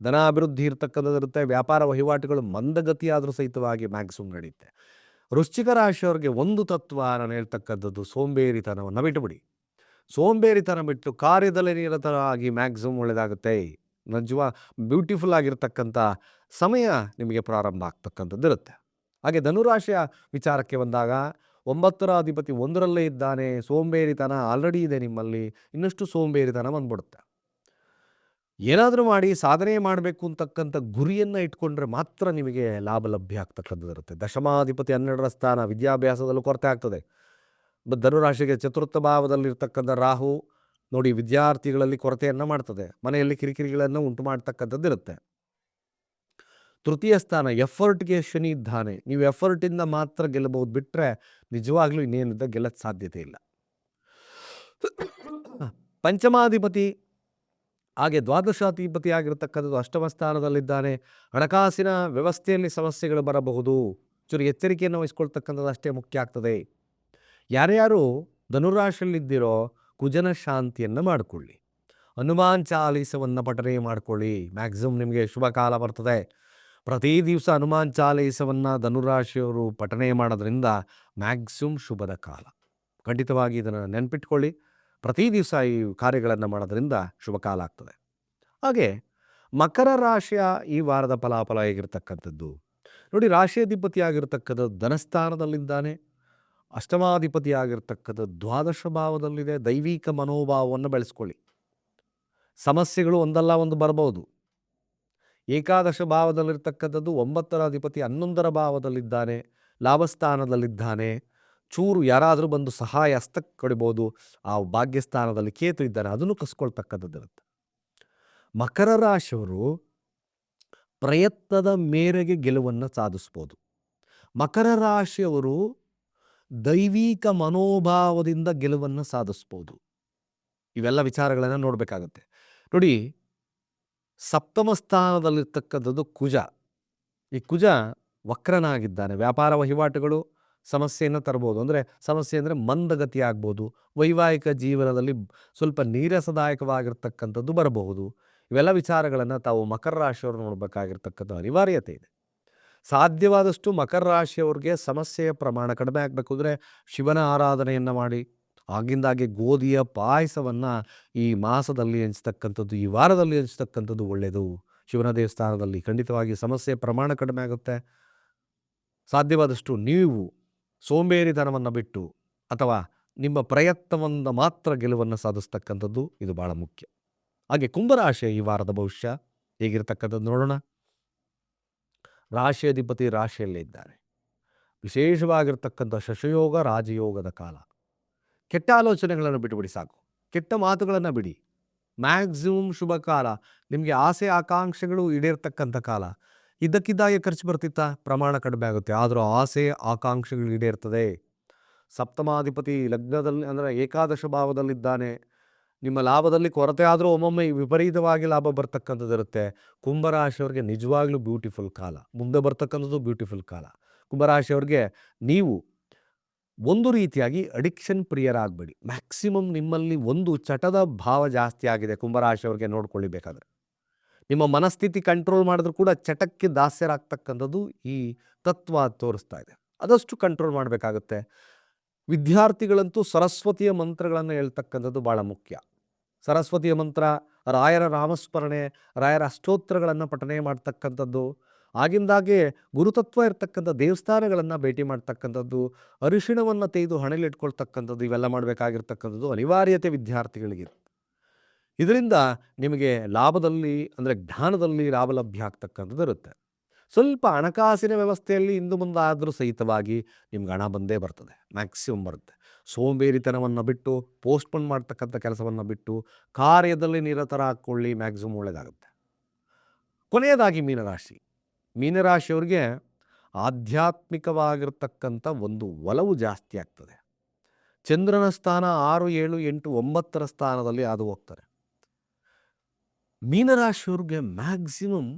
ಧನ ಅಭಿವೃದ್ಧಿ ಇರತಕ್ಕಂಥದ್ದಿರುತ್ತೆ, ವ್ಯಾಪಾರ ವಹಿವಾಟುಗಳು ಮಂದಗತಿಯಾದರೂ ಸಹಿತವಾಗಿ ಮ್ಯಾಕ್ಸಿಮಮ್ ನಡೆಯುತ್ತೆ. ವೃಶ್ಚಿಕ ರಾಶಿಯವ್ರಿಗೆ ಒಂದು ತತ್ವ ನಾನು ಹೇಳ್ತಕ್ಕಂಥದ್ದು ಸೋಂಬೇರಿತನವನ್ನು ಬಿಟ್ಟುಬಿಡಿ ಸೋಂಬೇರಿತನ ಬಿಟ್ಟು ಕಾರ್ಯದಲ್ಲಿ ನಿರತರಾಗಿ ಮ್ಯಾಕ್ಸಿಮಮ್ ಒಳ್ಳೆಯದಾಗುತ್ತೆ ನಿಜವಾ ಬ್ಯೂಟಿಫುಲ್ ಆಗಿರ್ತಕ್ಕಂಥ ಸಮಯ ನಿಮಗೆ ಪ್ರಾರಂಭ ಆಗ್ತಕ್ಕಂಥದ್ದು ಇರುತ್ತೆ. ಹಾಗೆ ಧನುರಾಶಿಯ ವಿಚಾರಕ್ಕೆ ಬಂದಾಗ ಒಂಬತ್ತರ ಅಧಿಪತಿ ಒಂದರಲ್ಲೇ ಇದ್ದಾನೆ. ಸೋಂಬೇರಿತನ ಆಲ್ರೆಡಿ ಇದೆ ನಿಮ್ಮಲ್ಲಿ. ಇನ್ನಷ್ಟು ಸೋಂಬೇರಿತನ ಬಂದ್ಬಿಡುತ್ತೆ. ಏನಾದರೂ ಮಾಡಿ ಸಾಧನೆ ಮಾಡಬೇಕು ಅಂತಕ್ಕಂಥ ಗುರಿಯನ್ನು ಇಟ್ಕೊಂಡ್ರೆ ಮಾತ್ರ ನಿಮಗೆ ಲಾಭ ಲಭ್ಯ ಆಗ್ತಕ್ಕಂಥದ್ದು ಇರುತ್ತೆ. ದಶಮಾಧಿಪತಿ ಹನ್ನೆರಡರ ಸ್ಥಾನ ವಿದ್ಯಾಭ್ಯಾಸದಲ್ಲೂ ಕೊರತೆ ಆಗ್ತದೆ. ಧನುರಾಶಿಗೆ ಚತುರ್ಥ ಭಾವದಲ್ಲಿರ್ತಕ್ಕಂಥ ರಾಹು ನೋಡಿ ವಿದ್ಯಾರ್ಥಿಗಳಲ್ಲಿ ಕೊರತೆಯನ್ನು ಮಾಡ್ತದೆ. ಮನೆಯಲ್ಲಿ ಕಿರಿಕಿರಿಗಳನ್ನು ಉಂಟು ಮಾಡ್ತಕ್ಕಂಥದ್ದು ಇರುತ್ತೆ. ತೃತೀಯ ಸ್ಥಾನ ಎಫರ್ಟ್ಗೆ ಶನಿ ಇದ್ದಾನೆ ನೀವು ಎಫರ್ಟಿಂದ ಮಾತ್ರ ಗೆಲ್ಲಬಹುದು. ಬಿಟ್ಟರೆ ನಿಜವಾಗ್ಲೂ ಇನ್ನೇನಿದ್ದ ಗೆಲ್ಲಕ್ಕೆ ಸಾಧ್ಯತೆ ಇಲ್ಲ. ಪಂಚಮಾಧಿಪತಿ ಹಾಗೆ ದ್ವಾದಶಾಧಿಪತಿ ಆಗಿರತಕ್ಕಂಥದ್ದು ಅಷ್ಟಮ ಸ್ಥಾನದಲ್ಲಿದ್ದಾನೆ ಹಣಕಾಸಿನ ವ್ಯವಸ್ಥೆಯಲ್ಲಿ ಸಮಸ್ಯೆಗಳು ಬರಬಹುದು. ಚೂರು ಎಚ್ಚರಿಕೆಯನ್ನು ವಹಿಸ್ಕೊಳ್ತಕ್ಕಂಥದ್ದು ಅಷ್ಟೇ ಮುಖ್ಯ ಆಗ್ತದೆ. ಯಾರ್ಯಾರು ಧನುರಾಶಿಯಲ್ಲಿದ್ದಿರೋ ಕುಜನ ಶಾಂತಿಯನ್ನು ಮಾಡಿಕೊಳ್ಳಿ. ಹನುಮಾನ್ ಚಾಲೀಸವನ್ನು ಪಠನೆ ಮಾಡ್ಕೊಳ್ಳಿ. ಮ್ಯಾಕ್ಸಿಮಮ್ ನಿಮಗೆ ಶುಭ ಕಾಲ ಬರ್ತದೆ. ಪ್ರತಿ ದಿವಸ ಹನುಮಾನ್ ಚಾಲೀಸವನ್ನು ಧನುರಾಶಿಯವರು ಪಠನೆ ಮಾಡೋದ್ರಿಂದ ಮ್ಯಾಕ್ಸಿಮಮ್ ಶುಭದ ಕಾಲ. ಖಂಡಿತವಾಗಿ ಇದನ್ನು ನೆನ್ಪಿಟ್ಕೊಳ್ಳಿ. ಪ್ರತಿ ದಿವಸ ಈ ಕಾರ್ಯಗಳನ್ನು ಮಾಡೋದ್ರಿಂದ ಶುಭ ಕಾಲ ಆಗ್ತದೆ. ಹಾಗೆ ಮಕರ ರಾಶಿಯ ಈ ವಾರದ ಫಲಾಫಲ ಹೇಗಿರ್ತಕ್ಕಂಥದ್ದು? ನೋಡಿ ರಾಶಿಯಾಧಿಪತಿ ಆಗಿರ್ತಕ್ಕಂಥದ್ದು ಧನಸ್ಥಾನದಲ್ಲಿದ್ದಾನೆ. ಅಷ್ಟಮಾಧಿಪತಿ ದ್ವಾದಶ ಭಾವದಲ್ಲಿದೆ. ದೈವಿಕ ಮನೋಭಾವವನ್ನು ಬೆಳೆಸ್ಕೊಳ್ಳಿ. ಸಮಸ್ಯೆಗಳು ಒಂದಲ್ಲ ಒಂದು ಬರಬಹುದು ಏಕಾದಶ ಭಾವದಲ್ಲಿರ್ತಕ್ಕಂಥದ್ದು ಒಂಬತ್ತರ ಅಧಿಪತಿ ಹನ್ನೊಂದರ ಭಾವದಲ್ಲಿದ್ದಾನೆ. ಲಾಭಸ್ಥಾನದಲ್ಲಿದ್ದಾನೆ. ಚೂರು ಯಾರಾದರೂ ಬಂದು ಸಹಾಯ ಹಸ್ತಕ್ಕೆ ಕೊಡಿಬೋದು, ಆ ಭಾಗ್ಯಸ್ಥಾನದಲ್ಲಿ ಕೇತು ಇದ್ದಾರೆ, ಅದನ್ನು ಕಸ್ಕೊಳ್ತಕ್ಕಂಥದ್ದಿರುತ್ತೆ ಮಕರ ರಾಶಿಯವರು ಪ್ರಯತ್ನದ ಮೇರೆಗೆ ಗೆಲುವನ್ನು ಸಾಧಿಸ್ಬೋದು. ಮಕರ ರಾಶಿಯವರು ದೈವಿಕ ಮನೋಭಾವದಿಂದ ಗೆಲುವನ್ನು ಸಾಧಿಸ್ಬೋದು. ಇವೆಲ್ಲ ವಿಚಾರಗಳನ್ನು ನೋಡಬೇಕಾಗತ್ತೆ. ನೋಡಿ, ಸಪ್ತಮ ಸ್ಥಾನದಲ್ಲಿರ್ತಕ್ಕಂಥದ್ದು ಕುಜ. ಈ ಕುಜ ವಕ್ರನಾಗಿದ್ದಾನೆ. ವ್ಯಾಪಾರ ವಹಿವಾಟುಗಳು ಸಮಸ್ಯೆಯನ್ನು ತರ್ಬೋದು. ಅಂದರೆ ಸಮಸ್ಯೆ ಅಂದರೆ ಮಂದಗತಿ ಆಗ್ಬೋದು. ವೈವಾಹಿಕ ಜೀವನದಲ್ಲಿ ಸ್ವಲ್ಪ ನೀರಸದಾಯಕವಾಗಿರ್ತಕ್ಕಂಥದ್ದು ಬರಬಹುದು. ಇವೆಲ್ಲ ವಿಚಾರಗಳನ್ನು ತಾವು ಮಕರ ರಾಶಿಯವರು ನೋಡಬೇಕಾಗಿರ್ತಕ್ಕಂಥ ಅನಿವಾರ್ಯತೆ ಇದೆ. ಸಾಧ್ಯವಾದಷ್ಟು ಮಕರ ರಾಶಿಯವ್ರಿಗೆ ಸಮಸ್ಯೆಯ ಪ್ರಮಾಣ ಕಡಿಮೆ ಆಗಬೇಕು ಅಂದರೆ ಶಿವನ ಆರಾಧನೆಯನ್ನು ಮಾಡಿ, ಆಗಿಂದಾಗೆ ಗೋಧಿಯ ಪಾಯಸವನ್ನು ಈ ಮಾಸದಲ್ಲಿ ಹಂಚ್ತಕ್ಕಂಥದ್ದು, ಈ ವಾರದಲ್ಲಿ ಹಂಚ್ತಕ್ಕಂಥದ್ದು ಒಳ್ಳೆಯದು ಶಿವನ ದೇವಸ್ಥಾನದಲ್ಲಿ ಖಂಡಿತವಾಗಿ ಸಮಸ್ಯೆ ಪ್ರಮಾಣ ಕಡಿಮೆ ಆಗುತ್ತೆ. ಸಾಧ್ಯವಾದಷ್ಟು ನೀವು ಸೋಂಬೇರಿತನವನ್ನು ಬಿಟ್ಟು ಅಥವಾ ನಿಮ್ಮ ಪ್ರಯತ್ನವನ್ನು ಮಾತ್ರ ಗೆಲುವನ್ನು ಸಾಧಿಸ್ತಕ್ಕಂಥದ್ದು ಇದು ಭಾಳ ಮುಖ್ಯ. ಹಾಗೆ ಕುಂಭರಾಶಿಯ ಈ ವಾರದ ಭವಿಷ್ಯ ಹೇಗಿರತಕ್ಕಂಥದ್ದು ನೋಡೋಣ. ರಾಶಿ ಅಧಿಪತಿ ರಾಶಿಯಲ್ಲೇ ಇದ್ದಾರೆ. ವಿಶೇಷವಾಗಿರ್ತಕ್ಕಂಥ ಶಶಯೋಗ, ರಾಜಯೋಗದ ಕಾಲ. ಕೆಟ್ಟ ಆಲೋಚನೆಗಳನ್ನು ಬಿಟ್ಟುಬಿಡಿ ಸಾಕು. ಕೆಟ್ಟ ಮಾತುಗಳನ್ನು ಬಿಡಿ. ಮ್ಯಾಕ್ಸಿಮಮ್ ಶುಭ ಕಾಲ. ನಿಮಗೆ ಆಸೆ, ಆಕಾಂಕ್ಷೆಗಳು ಈಡೇರ್ತಕ್ಕಂಥ ಕಾಲ. ಇದ್ದಕ್ಕಿದ್ದಾಗೆ ಖರ್ಚು ಬರ್ತಿತ್ತಾ? ಪ್ರಮಾಣ ಕಡಿಮೆ ಆಗುತ್ತೆ. ಆದರೂ ಆಸೆ, ಆಕಾಂಕ್ಷೆಗಳು ಈಡೇರ್ತದೆ. ಸಪ್ತಮಾಧಿಪತಿ ಲಗ್ನದಲ್ಲಿ ಅಂದರೆ ಏಕಾದಶ ಭಾವದಲ್ಲಿದ್ದಾನೆ. ನಿಮ್ಮ ಲಾಭದಲ್ಲಿ ಕೊರತೆ ಆದರೂ ಒಮ್ಮೊಮ್ಮೆ ವಿಪರೀತವಾಗಿ ಲಾಭ ಬರ್ತಕ್ಕಂಥದ್ದು ಇರುತ್ತೆ. ಕುಂಭರಾಶಿಯವ್ರಿಗೆ ನಿಜವಾಗ್ಲೂ ಬ್ಯೂಟಿಫುಲ್ ಕಾಲ. ಮುಂದೆ ಬರ್ತಕ್ಕಂಥದ್ದು ಬ್ಯೂಟಿಫುಲ್ ಕಾಲ. ಕುಂಭರಾಶಿಯವ್ರಿಗೆ ನೀವು ಒಂದು ರೀತಿಯಾಗಿ ಅಡಿಕ್ಷನ್ ಪ್ರಿಯರಾಗಬೇಡಿ. ಮ್ಯಾಕ್ಸಿಮಮ್ ನಿಮ್ಮಲ್ಲಿ ಒಂದು ಚಟದ ಭಾವ ಜಾಸ್ತಿ ಆಗಿದೆ ಕುಂಭರಾಶಿಯವ್ರಿಗೆ ನೋಡ್ಕೊಳ್ಳಿ ಬೇಕಾದ್ರೆ ನಿಮ್ಮ ಮನಸ್ಥಿತಿ ಕಂಟ್ರೋಲ್ ಮಾಡಿದ್ರು ಕೂಡ ಚಟಕ್ಕೆ ದಾಸ್ಯರಾಗ್ತಕ್ಕಂಥದ್ದು ಈ ತತ್ವ ತೋರಿಸ್ತಾ ಇದೆ. ಅದಷ್ಟು ಕಂಟ್ರೋಲ್ ಮಾಡಬೇಕಾಗುತ್ತೆ. ವಿದ್ಯಾರ್ಥಿಗಳಂತೂ ಸರಸ್ವತಿಯ ಮಂತ್ರಗಳನ್ನು ಹೇಳ್ತಕ್ಕಂಥದ್ದು ಭಾಳ ಮುಖ್ಯ. ಸರಸ್ವತಿಯ ಮಂತ್ರ, ರಾಯರ ರಾಮಸ್ಮರಣೆ, ರಾಯರ ಅಷ್ಟೋತ್ರಗಳನ್ನು ಪಠನೆ ಮಾಡ್ತಕ್ಕಂಥದ್ದು, ಆಗಿಂದಾಗೆ ಗುರುತತ್ವ ಇರ್ತಕ್ಕಂಥ ದೇವಸ್ಥಾನಗಳನ್ನು ಭೇಟಿ ಮಾಡ್ತಕ್ಕಂಥದ್ದು, ಅರಿಶಿಣವನ್ನು ತೆಗೆದು ಹಣಲಿಟ್ಕೊಳ್ತಕ್ಕಂಥದ್ದು ಇವೆಲ್ಲ ಮಾಡಬೇಕಾಗಿರ್ತಕ್ಕಂಥದ್ದು ಅನಿವಾರ್ಯತೆ ವಿದ್ಯಾರ್ಥಿಗಳಿಗೆ. ಇದರಿಂದ ನಿಮಗೆ ಲಾಭದಲ್ಲಿ, ಅಂದರೆ ಜ್ಞಾನದಲ್ಲಿ ಲಾಭ ಲಭ್ಯ ಆಗ್ತಕ್ಕಂಥದ್ದು ಇರುತ್ತೆ. ಸ್ವಲ್ಪ ಹಣಕಾಸಿನ ವ್ಯವಸ್ಥೆಯಲ್ಲಿ ಇಂದು ಮುಂದಾದರೂ ಸಹಿತವಾಗಿ ನಿಮ್ಗೆ ಹಣ ಬಂದೇ ಬರ್ತದೆ, ಮ್ಯಾಕ್ಸಿಮಮ್ ಬರುತ್ತೆ. ಸೋಂಬೇರಿತನವನ್ನು ಬಿಟ್ಟು, ಪೋಸ್ಟ್ಪೋನ್ ಮಾಡ್ತಕ್ಕಂಥ ಕೆಲಸವನ್ನು ಬಿಟ್ಟು, ಕಾರ್ಯದಲ್ಲಿ ನಿರತರ ಹಾಕ್ಕೊಳ್ಳಿ, ಮ್ಯಾಕ್ಸಿಮಮ್ ಒಳ್ಳೆಯದಾಗುತ್ತೆ ಕೊನೆಯದಾಗಿ ಮೀನರಾಶಿ. ಮೀನರಾಶಿಯವ್ರಿಗೆ ಆಧ್ಯಾತ್ಮಿಕವಾಗಿರ್ತಕ್ಕಂಥ ಒಂದು ಒಲವು ಜಾಸ್ತಿ ಆಗ್ತದೆ. ಚಂದ್ರನ ಸ್ಥಾನ ಆರು, ಏಳು, ಎಂಟು, ಒಂಬತ್ತರ ಸ್ಥಾನದಲ್ಲಿ ಅದು ಹೋಗ್ತಾರೆ. ಮೀನರಾಶಿಯವ್ರಿಗೆ ಮ್ಯಾಕ್ಸಿಮಮ್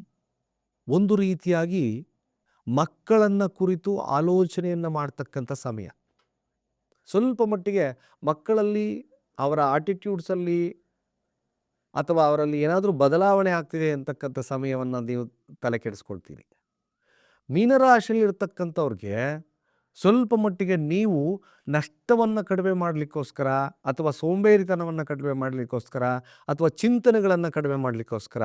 ಒಂದು ರೀತಿಯಾಗಿ ಮಕ್ಕಳನ್ನು ಕುರಿತು ಆಲೋಚನೆಯನ್ನು ಮಾಡ್ತಕ್ಕಂಥ ಸಮಯ. ಸ್ವಲ್ಪ ಮಟ್ಟಿಗೆ ಮಕ್ಕಳಲ್ಲಿ ಅವರ ಆಟಿಟ್ಯೂಡ್ಸಲ್ಲಿ ಅಥವಾ ಅವರಲ್ಲಿ ಏನಾದರೂ ಬದಲಾವಣೆ ಆಗ್ತಿದೆ ಅಂತಕ್ಕಂಥ ಸಮಯವನ್ನು ನೀವು ತಲೆ ಕೆಡಿಸ್ಕೊಳ್ತೀರಿ. ಮೀನರಾಶಿಯಲ್ಲಿ ಇರ್ತಕ್ಕಂಥವ್ರಿಗೆ ಸ್ವಲ್ಪ ಮಟ್ಟಿಗೆ ನೀವು ನಷ್ಟವನ್ನು ಕಡಿಮೆ ಮಾಡಲಿಕ್ಕೋಸ್ಕರ ಅಥವಾ ಸೋಂಬೇರಿತನವನ್ನು ಕಡಿಮೆ ಮಾಡಲಿಕ್ಕೋಸ್ಕರ ಅಥವಾ ಚಿಂತನೆಗಳನ್ನು ಕಡಿಮೆ ಮಾಡಲಿಕ್ಕೋಸ್ಕರ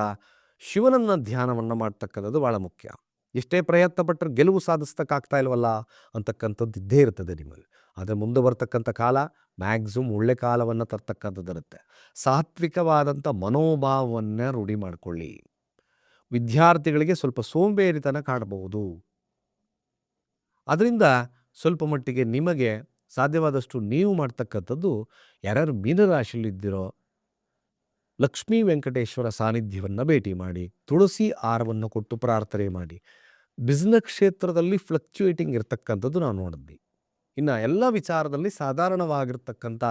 ಶಿವನನ್ನು ಧ್ಯಾನವನ್ನು ಮಾಡ್ತಕ್ಕಂಥದ್ದು ಭಾಳ ಮುಖ್ಯ. ಎಷ್ಟೇ ಪ್ರಯತ್ನ ಪಟ್ಟರೆ ಗೆಲುವು ಸಾಧಿಸ್ತಕ್ಕಾಗ್ತಾ ಇಲ್ವಲ್ಲ ಅಂತಕ್ಕಂಥದ್ದು ಇದ್ದೇ ಇರ್ತದೆ ನಿಮಗೆ ಆದರೆ ಮುಂದೆ ಬರ್ತಕ್ಕಂಥ ಕಾಲ ಮ್ಯಾಕ್ಸಿಮಮ್ ಒಳ್ಳೆ ಕಾಲವನ್ನು ತರ್ತಕ್ಕಂಥದ್ದು ಇರುತ್ತೆ. ಸಾತ್ವಿಕವಾದಂಥ ಮನೋಭಾವವನ್ನು ರೂಢಿ ಮಾಡಿಕೊಳ್ಳಿ. ವಿದ್ಯಾರ್ಥಿಗಳಿಗೆ ಸ್ವಲ್ಪ ಸೋಂಬೇರಿತನ ಕಾಡಬಹುದು. ಅದರಿಂದ ಸ್ವಲ್ಪ ಮಟ್ಟಿಗೆ ನಿಮಗೆ ಸಾಧ್ಯವಾದಷ್ಟು ನೀವು ಮಾಡ್ತಕ್ಕಂಥದ್ದು ಯಾರ್ಯಾರು ಮೀನರಾಶಿಯಲ್ಲಿದ್ದೀರೋ ಲಕ್ಷ್ಮೀ ವೆಂಕಟೇಶ್ವರ ಸಾನ್ನಿಧ್ಯವನ್ನು ಭೇಟಿ ಮಾಡಿ, ತುಳಸಿ ಆರವನ್ನು ಕೊಟ್ಟು ಪ್ರಾರ್ಥನೆ ಮಾಡಿ. ಬಿಸ್ನೆಸ್ ಕ್ಷೇತ್ರದಲ್ಲಿ ಫ್ಲಕ್ಚುಯೇಟಿಂಗ್ ಇರತಕ್ಕಂಥದ್ದು ನಾವು ನೋಡಿದ್ವಿ. ಇನ್ನು ಎಲ್ಲ ವಿಚಾರದಲ್ಲಿ ಸಾಧಾರಣವಾಗಿರ್ತಕ್ಕಂಥ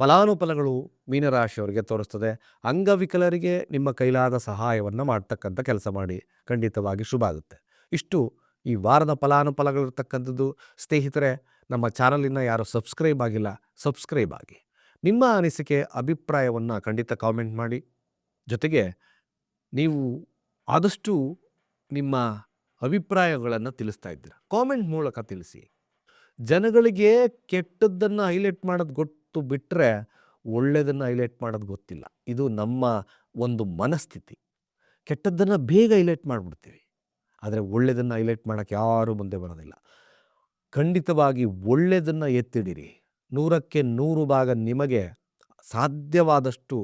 ಫಲಾನುಫಲಗಳು ಮೀನರಾಶಿಯವರಿಗೆ ತೋರಿಸ್ತದೆ. ಅಂಗವಿಕಲರಿಗೆ ನಿಮ್ಮ ಕೈಲಾದ ಸಹಾಯವನ್ನು ಮಾಡ್ತಕ್ಕಂಥ ಕೆಲಸ ಮಾಡಿ, ಖಂಡಿತವಾಗಿ ಶುಭ ಆಗುತ್ತೆ. ಇಷ್ಟು ಈ ವಾರದ ಫಲಾನುಫಲಗಳಿರ್ತಕ್ಕಂಥದ್ದು, ಸ್ನೇಹಿತರೆ, ನಮ್ಮ ಚಾನಲಿನ ಯಾರು ಸಬ್ಸ್ಕ್ರೈಬ್ ಆಗಿಲ್ಲ, ಸಬ್ಸ್ಕ್ರೈಬ್ ಆಗಿ. ನಿಮ್ಮ ಅನಿಸಿಕೆ, ಅಭಿಪ್ರಾಯವನ್ನು ಖಂಡಿತ ಕಾಮೆಂಟ್ ಮಾಡಿ. ಜೊತೆಗೆ, ನೀವು ಆದಷ್ಟು ನಿಮ್ಮ ಅಭಿಪ್ರಾಯಗಳನ್ನು ತಿಳಿಸ್ತಾ ಇದ್ದೀರ. ಕಾಮೆಂಟ್ ಮೂಲಕ ತಿಳಿಸಿ. ಜನಗಳಿಗೆ ಕೆಟ್ಟದ್ದನ್ನು ಹೈಲೈಟ್ ಮಾಡೋದು ಗೊತ್ತು ಬಿಟ್ಟರೆ ಒಳ್ಳೆಯದನ್ನು ಹೈಲೈಟ್ ಮಾಡೋದು ಗೊತ್ತಿಲ್ಲ. ಇದು ನಮ್ಮ ಒಂದು ಮನಸ್ಥಿತಿ. ಕೆಟ್ಟದ್ದನ್ನು ಬೇಗ ಹೈಲೈಟ್ ಮಾಡಿಬಿಡ್ತೀವಿ. ಆದರೆ ಒಳ್ಳೆಯದನ್ನು ಹೈಲೈಟ್ ಮಾಡೋಕ್ಕೆ ಯಾರೂ ಮುಂದೆ ಬರೋದಿಲ್ಲ. ಖಂಡಿತವಾಗಿ ಒಳ್ಳೆಯದನ್ನು ಎತ್ತಿಡಿರಿ. ನೂರಕ್ಕೆ ನೂರು ಭಾಗ ನಿಮಗೆ ಸಾಧ್ಯವಾದಷ್ಟು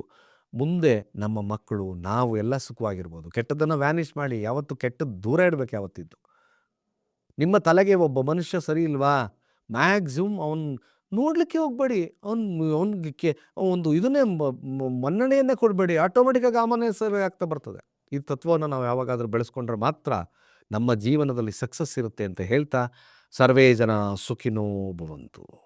ಮುಂದೆ ನಮ್ಮ ಮಕ್ಕಳು, ನಾವು ಎಲ್ಲ ಸುಖವಾಗಿರ್ಬೋದು. ಕೆಟ್ಟದ್ದನ್ನು ವ್ಯಾನಿಷ್ ಮಾಡಿ, ಯಾವತ್ತು ಕೆಟ್ಟದ್ದು ದೂರ ಇಡಬೇಕು ಯಾವತ್ತಿದ್ದು. ನಿಮ್ಮ ತಲೆಗೆ ಒಬ್ಬ ಮನುಷ್ಯ ಸರಿ ಇಲ್ವಾ? ಮ್ಯಾಕ್ಸಿಮಮ್ ಅವನು ನೋಡಲಿಕ್ಕೆ ಹೋಗಬೇಡಿ. ಅವ್ನು, ಅವನಿಗೆ ಒಂದು ಇದನ್ನೇ ಮನ್ನಣೆಯನ್ನೇ ಕೊಡಬೇಡಿ. ಆಟೋಮೆಟಿಕ್ಕಾಗಿ ಆಮನೆ ಸರಿ ಆಗ್ತಾ ಬರ್ತದೆ. ಈ ತತ್ವವನ್ನು ನಾವು ಯಾವಾಗಾದರೂ ಬೆಳೆಸ್ಕೊಂಡ್ರೆ ಮಾತ್ರ ನಮ್ಮ ಜೀವನದಲ್ಲಿ ಸಕ್ಸಸ್ ಇರುತ್ತೆ ಅಂತ ಹೇಳ್ತಾ ಸರ್ವೇ ಜನ ಸುಖಿನೋ ಭವಂತು.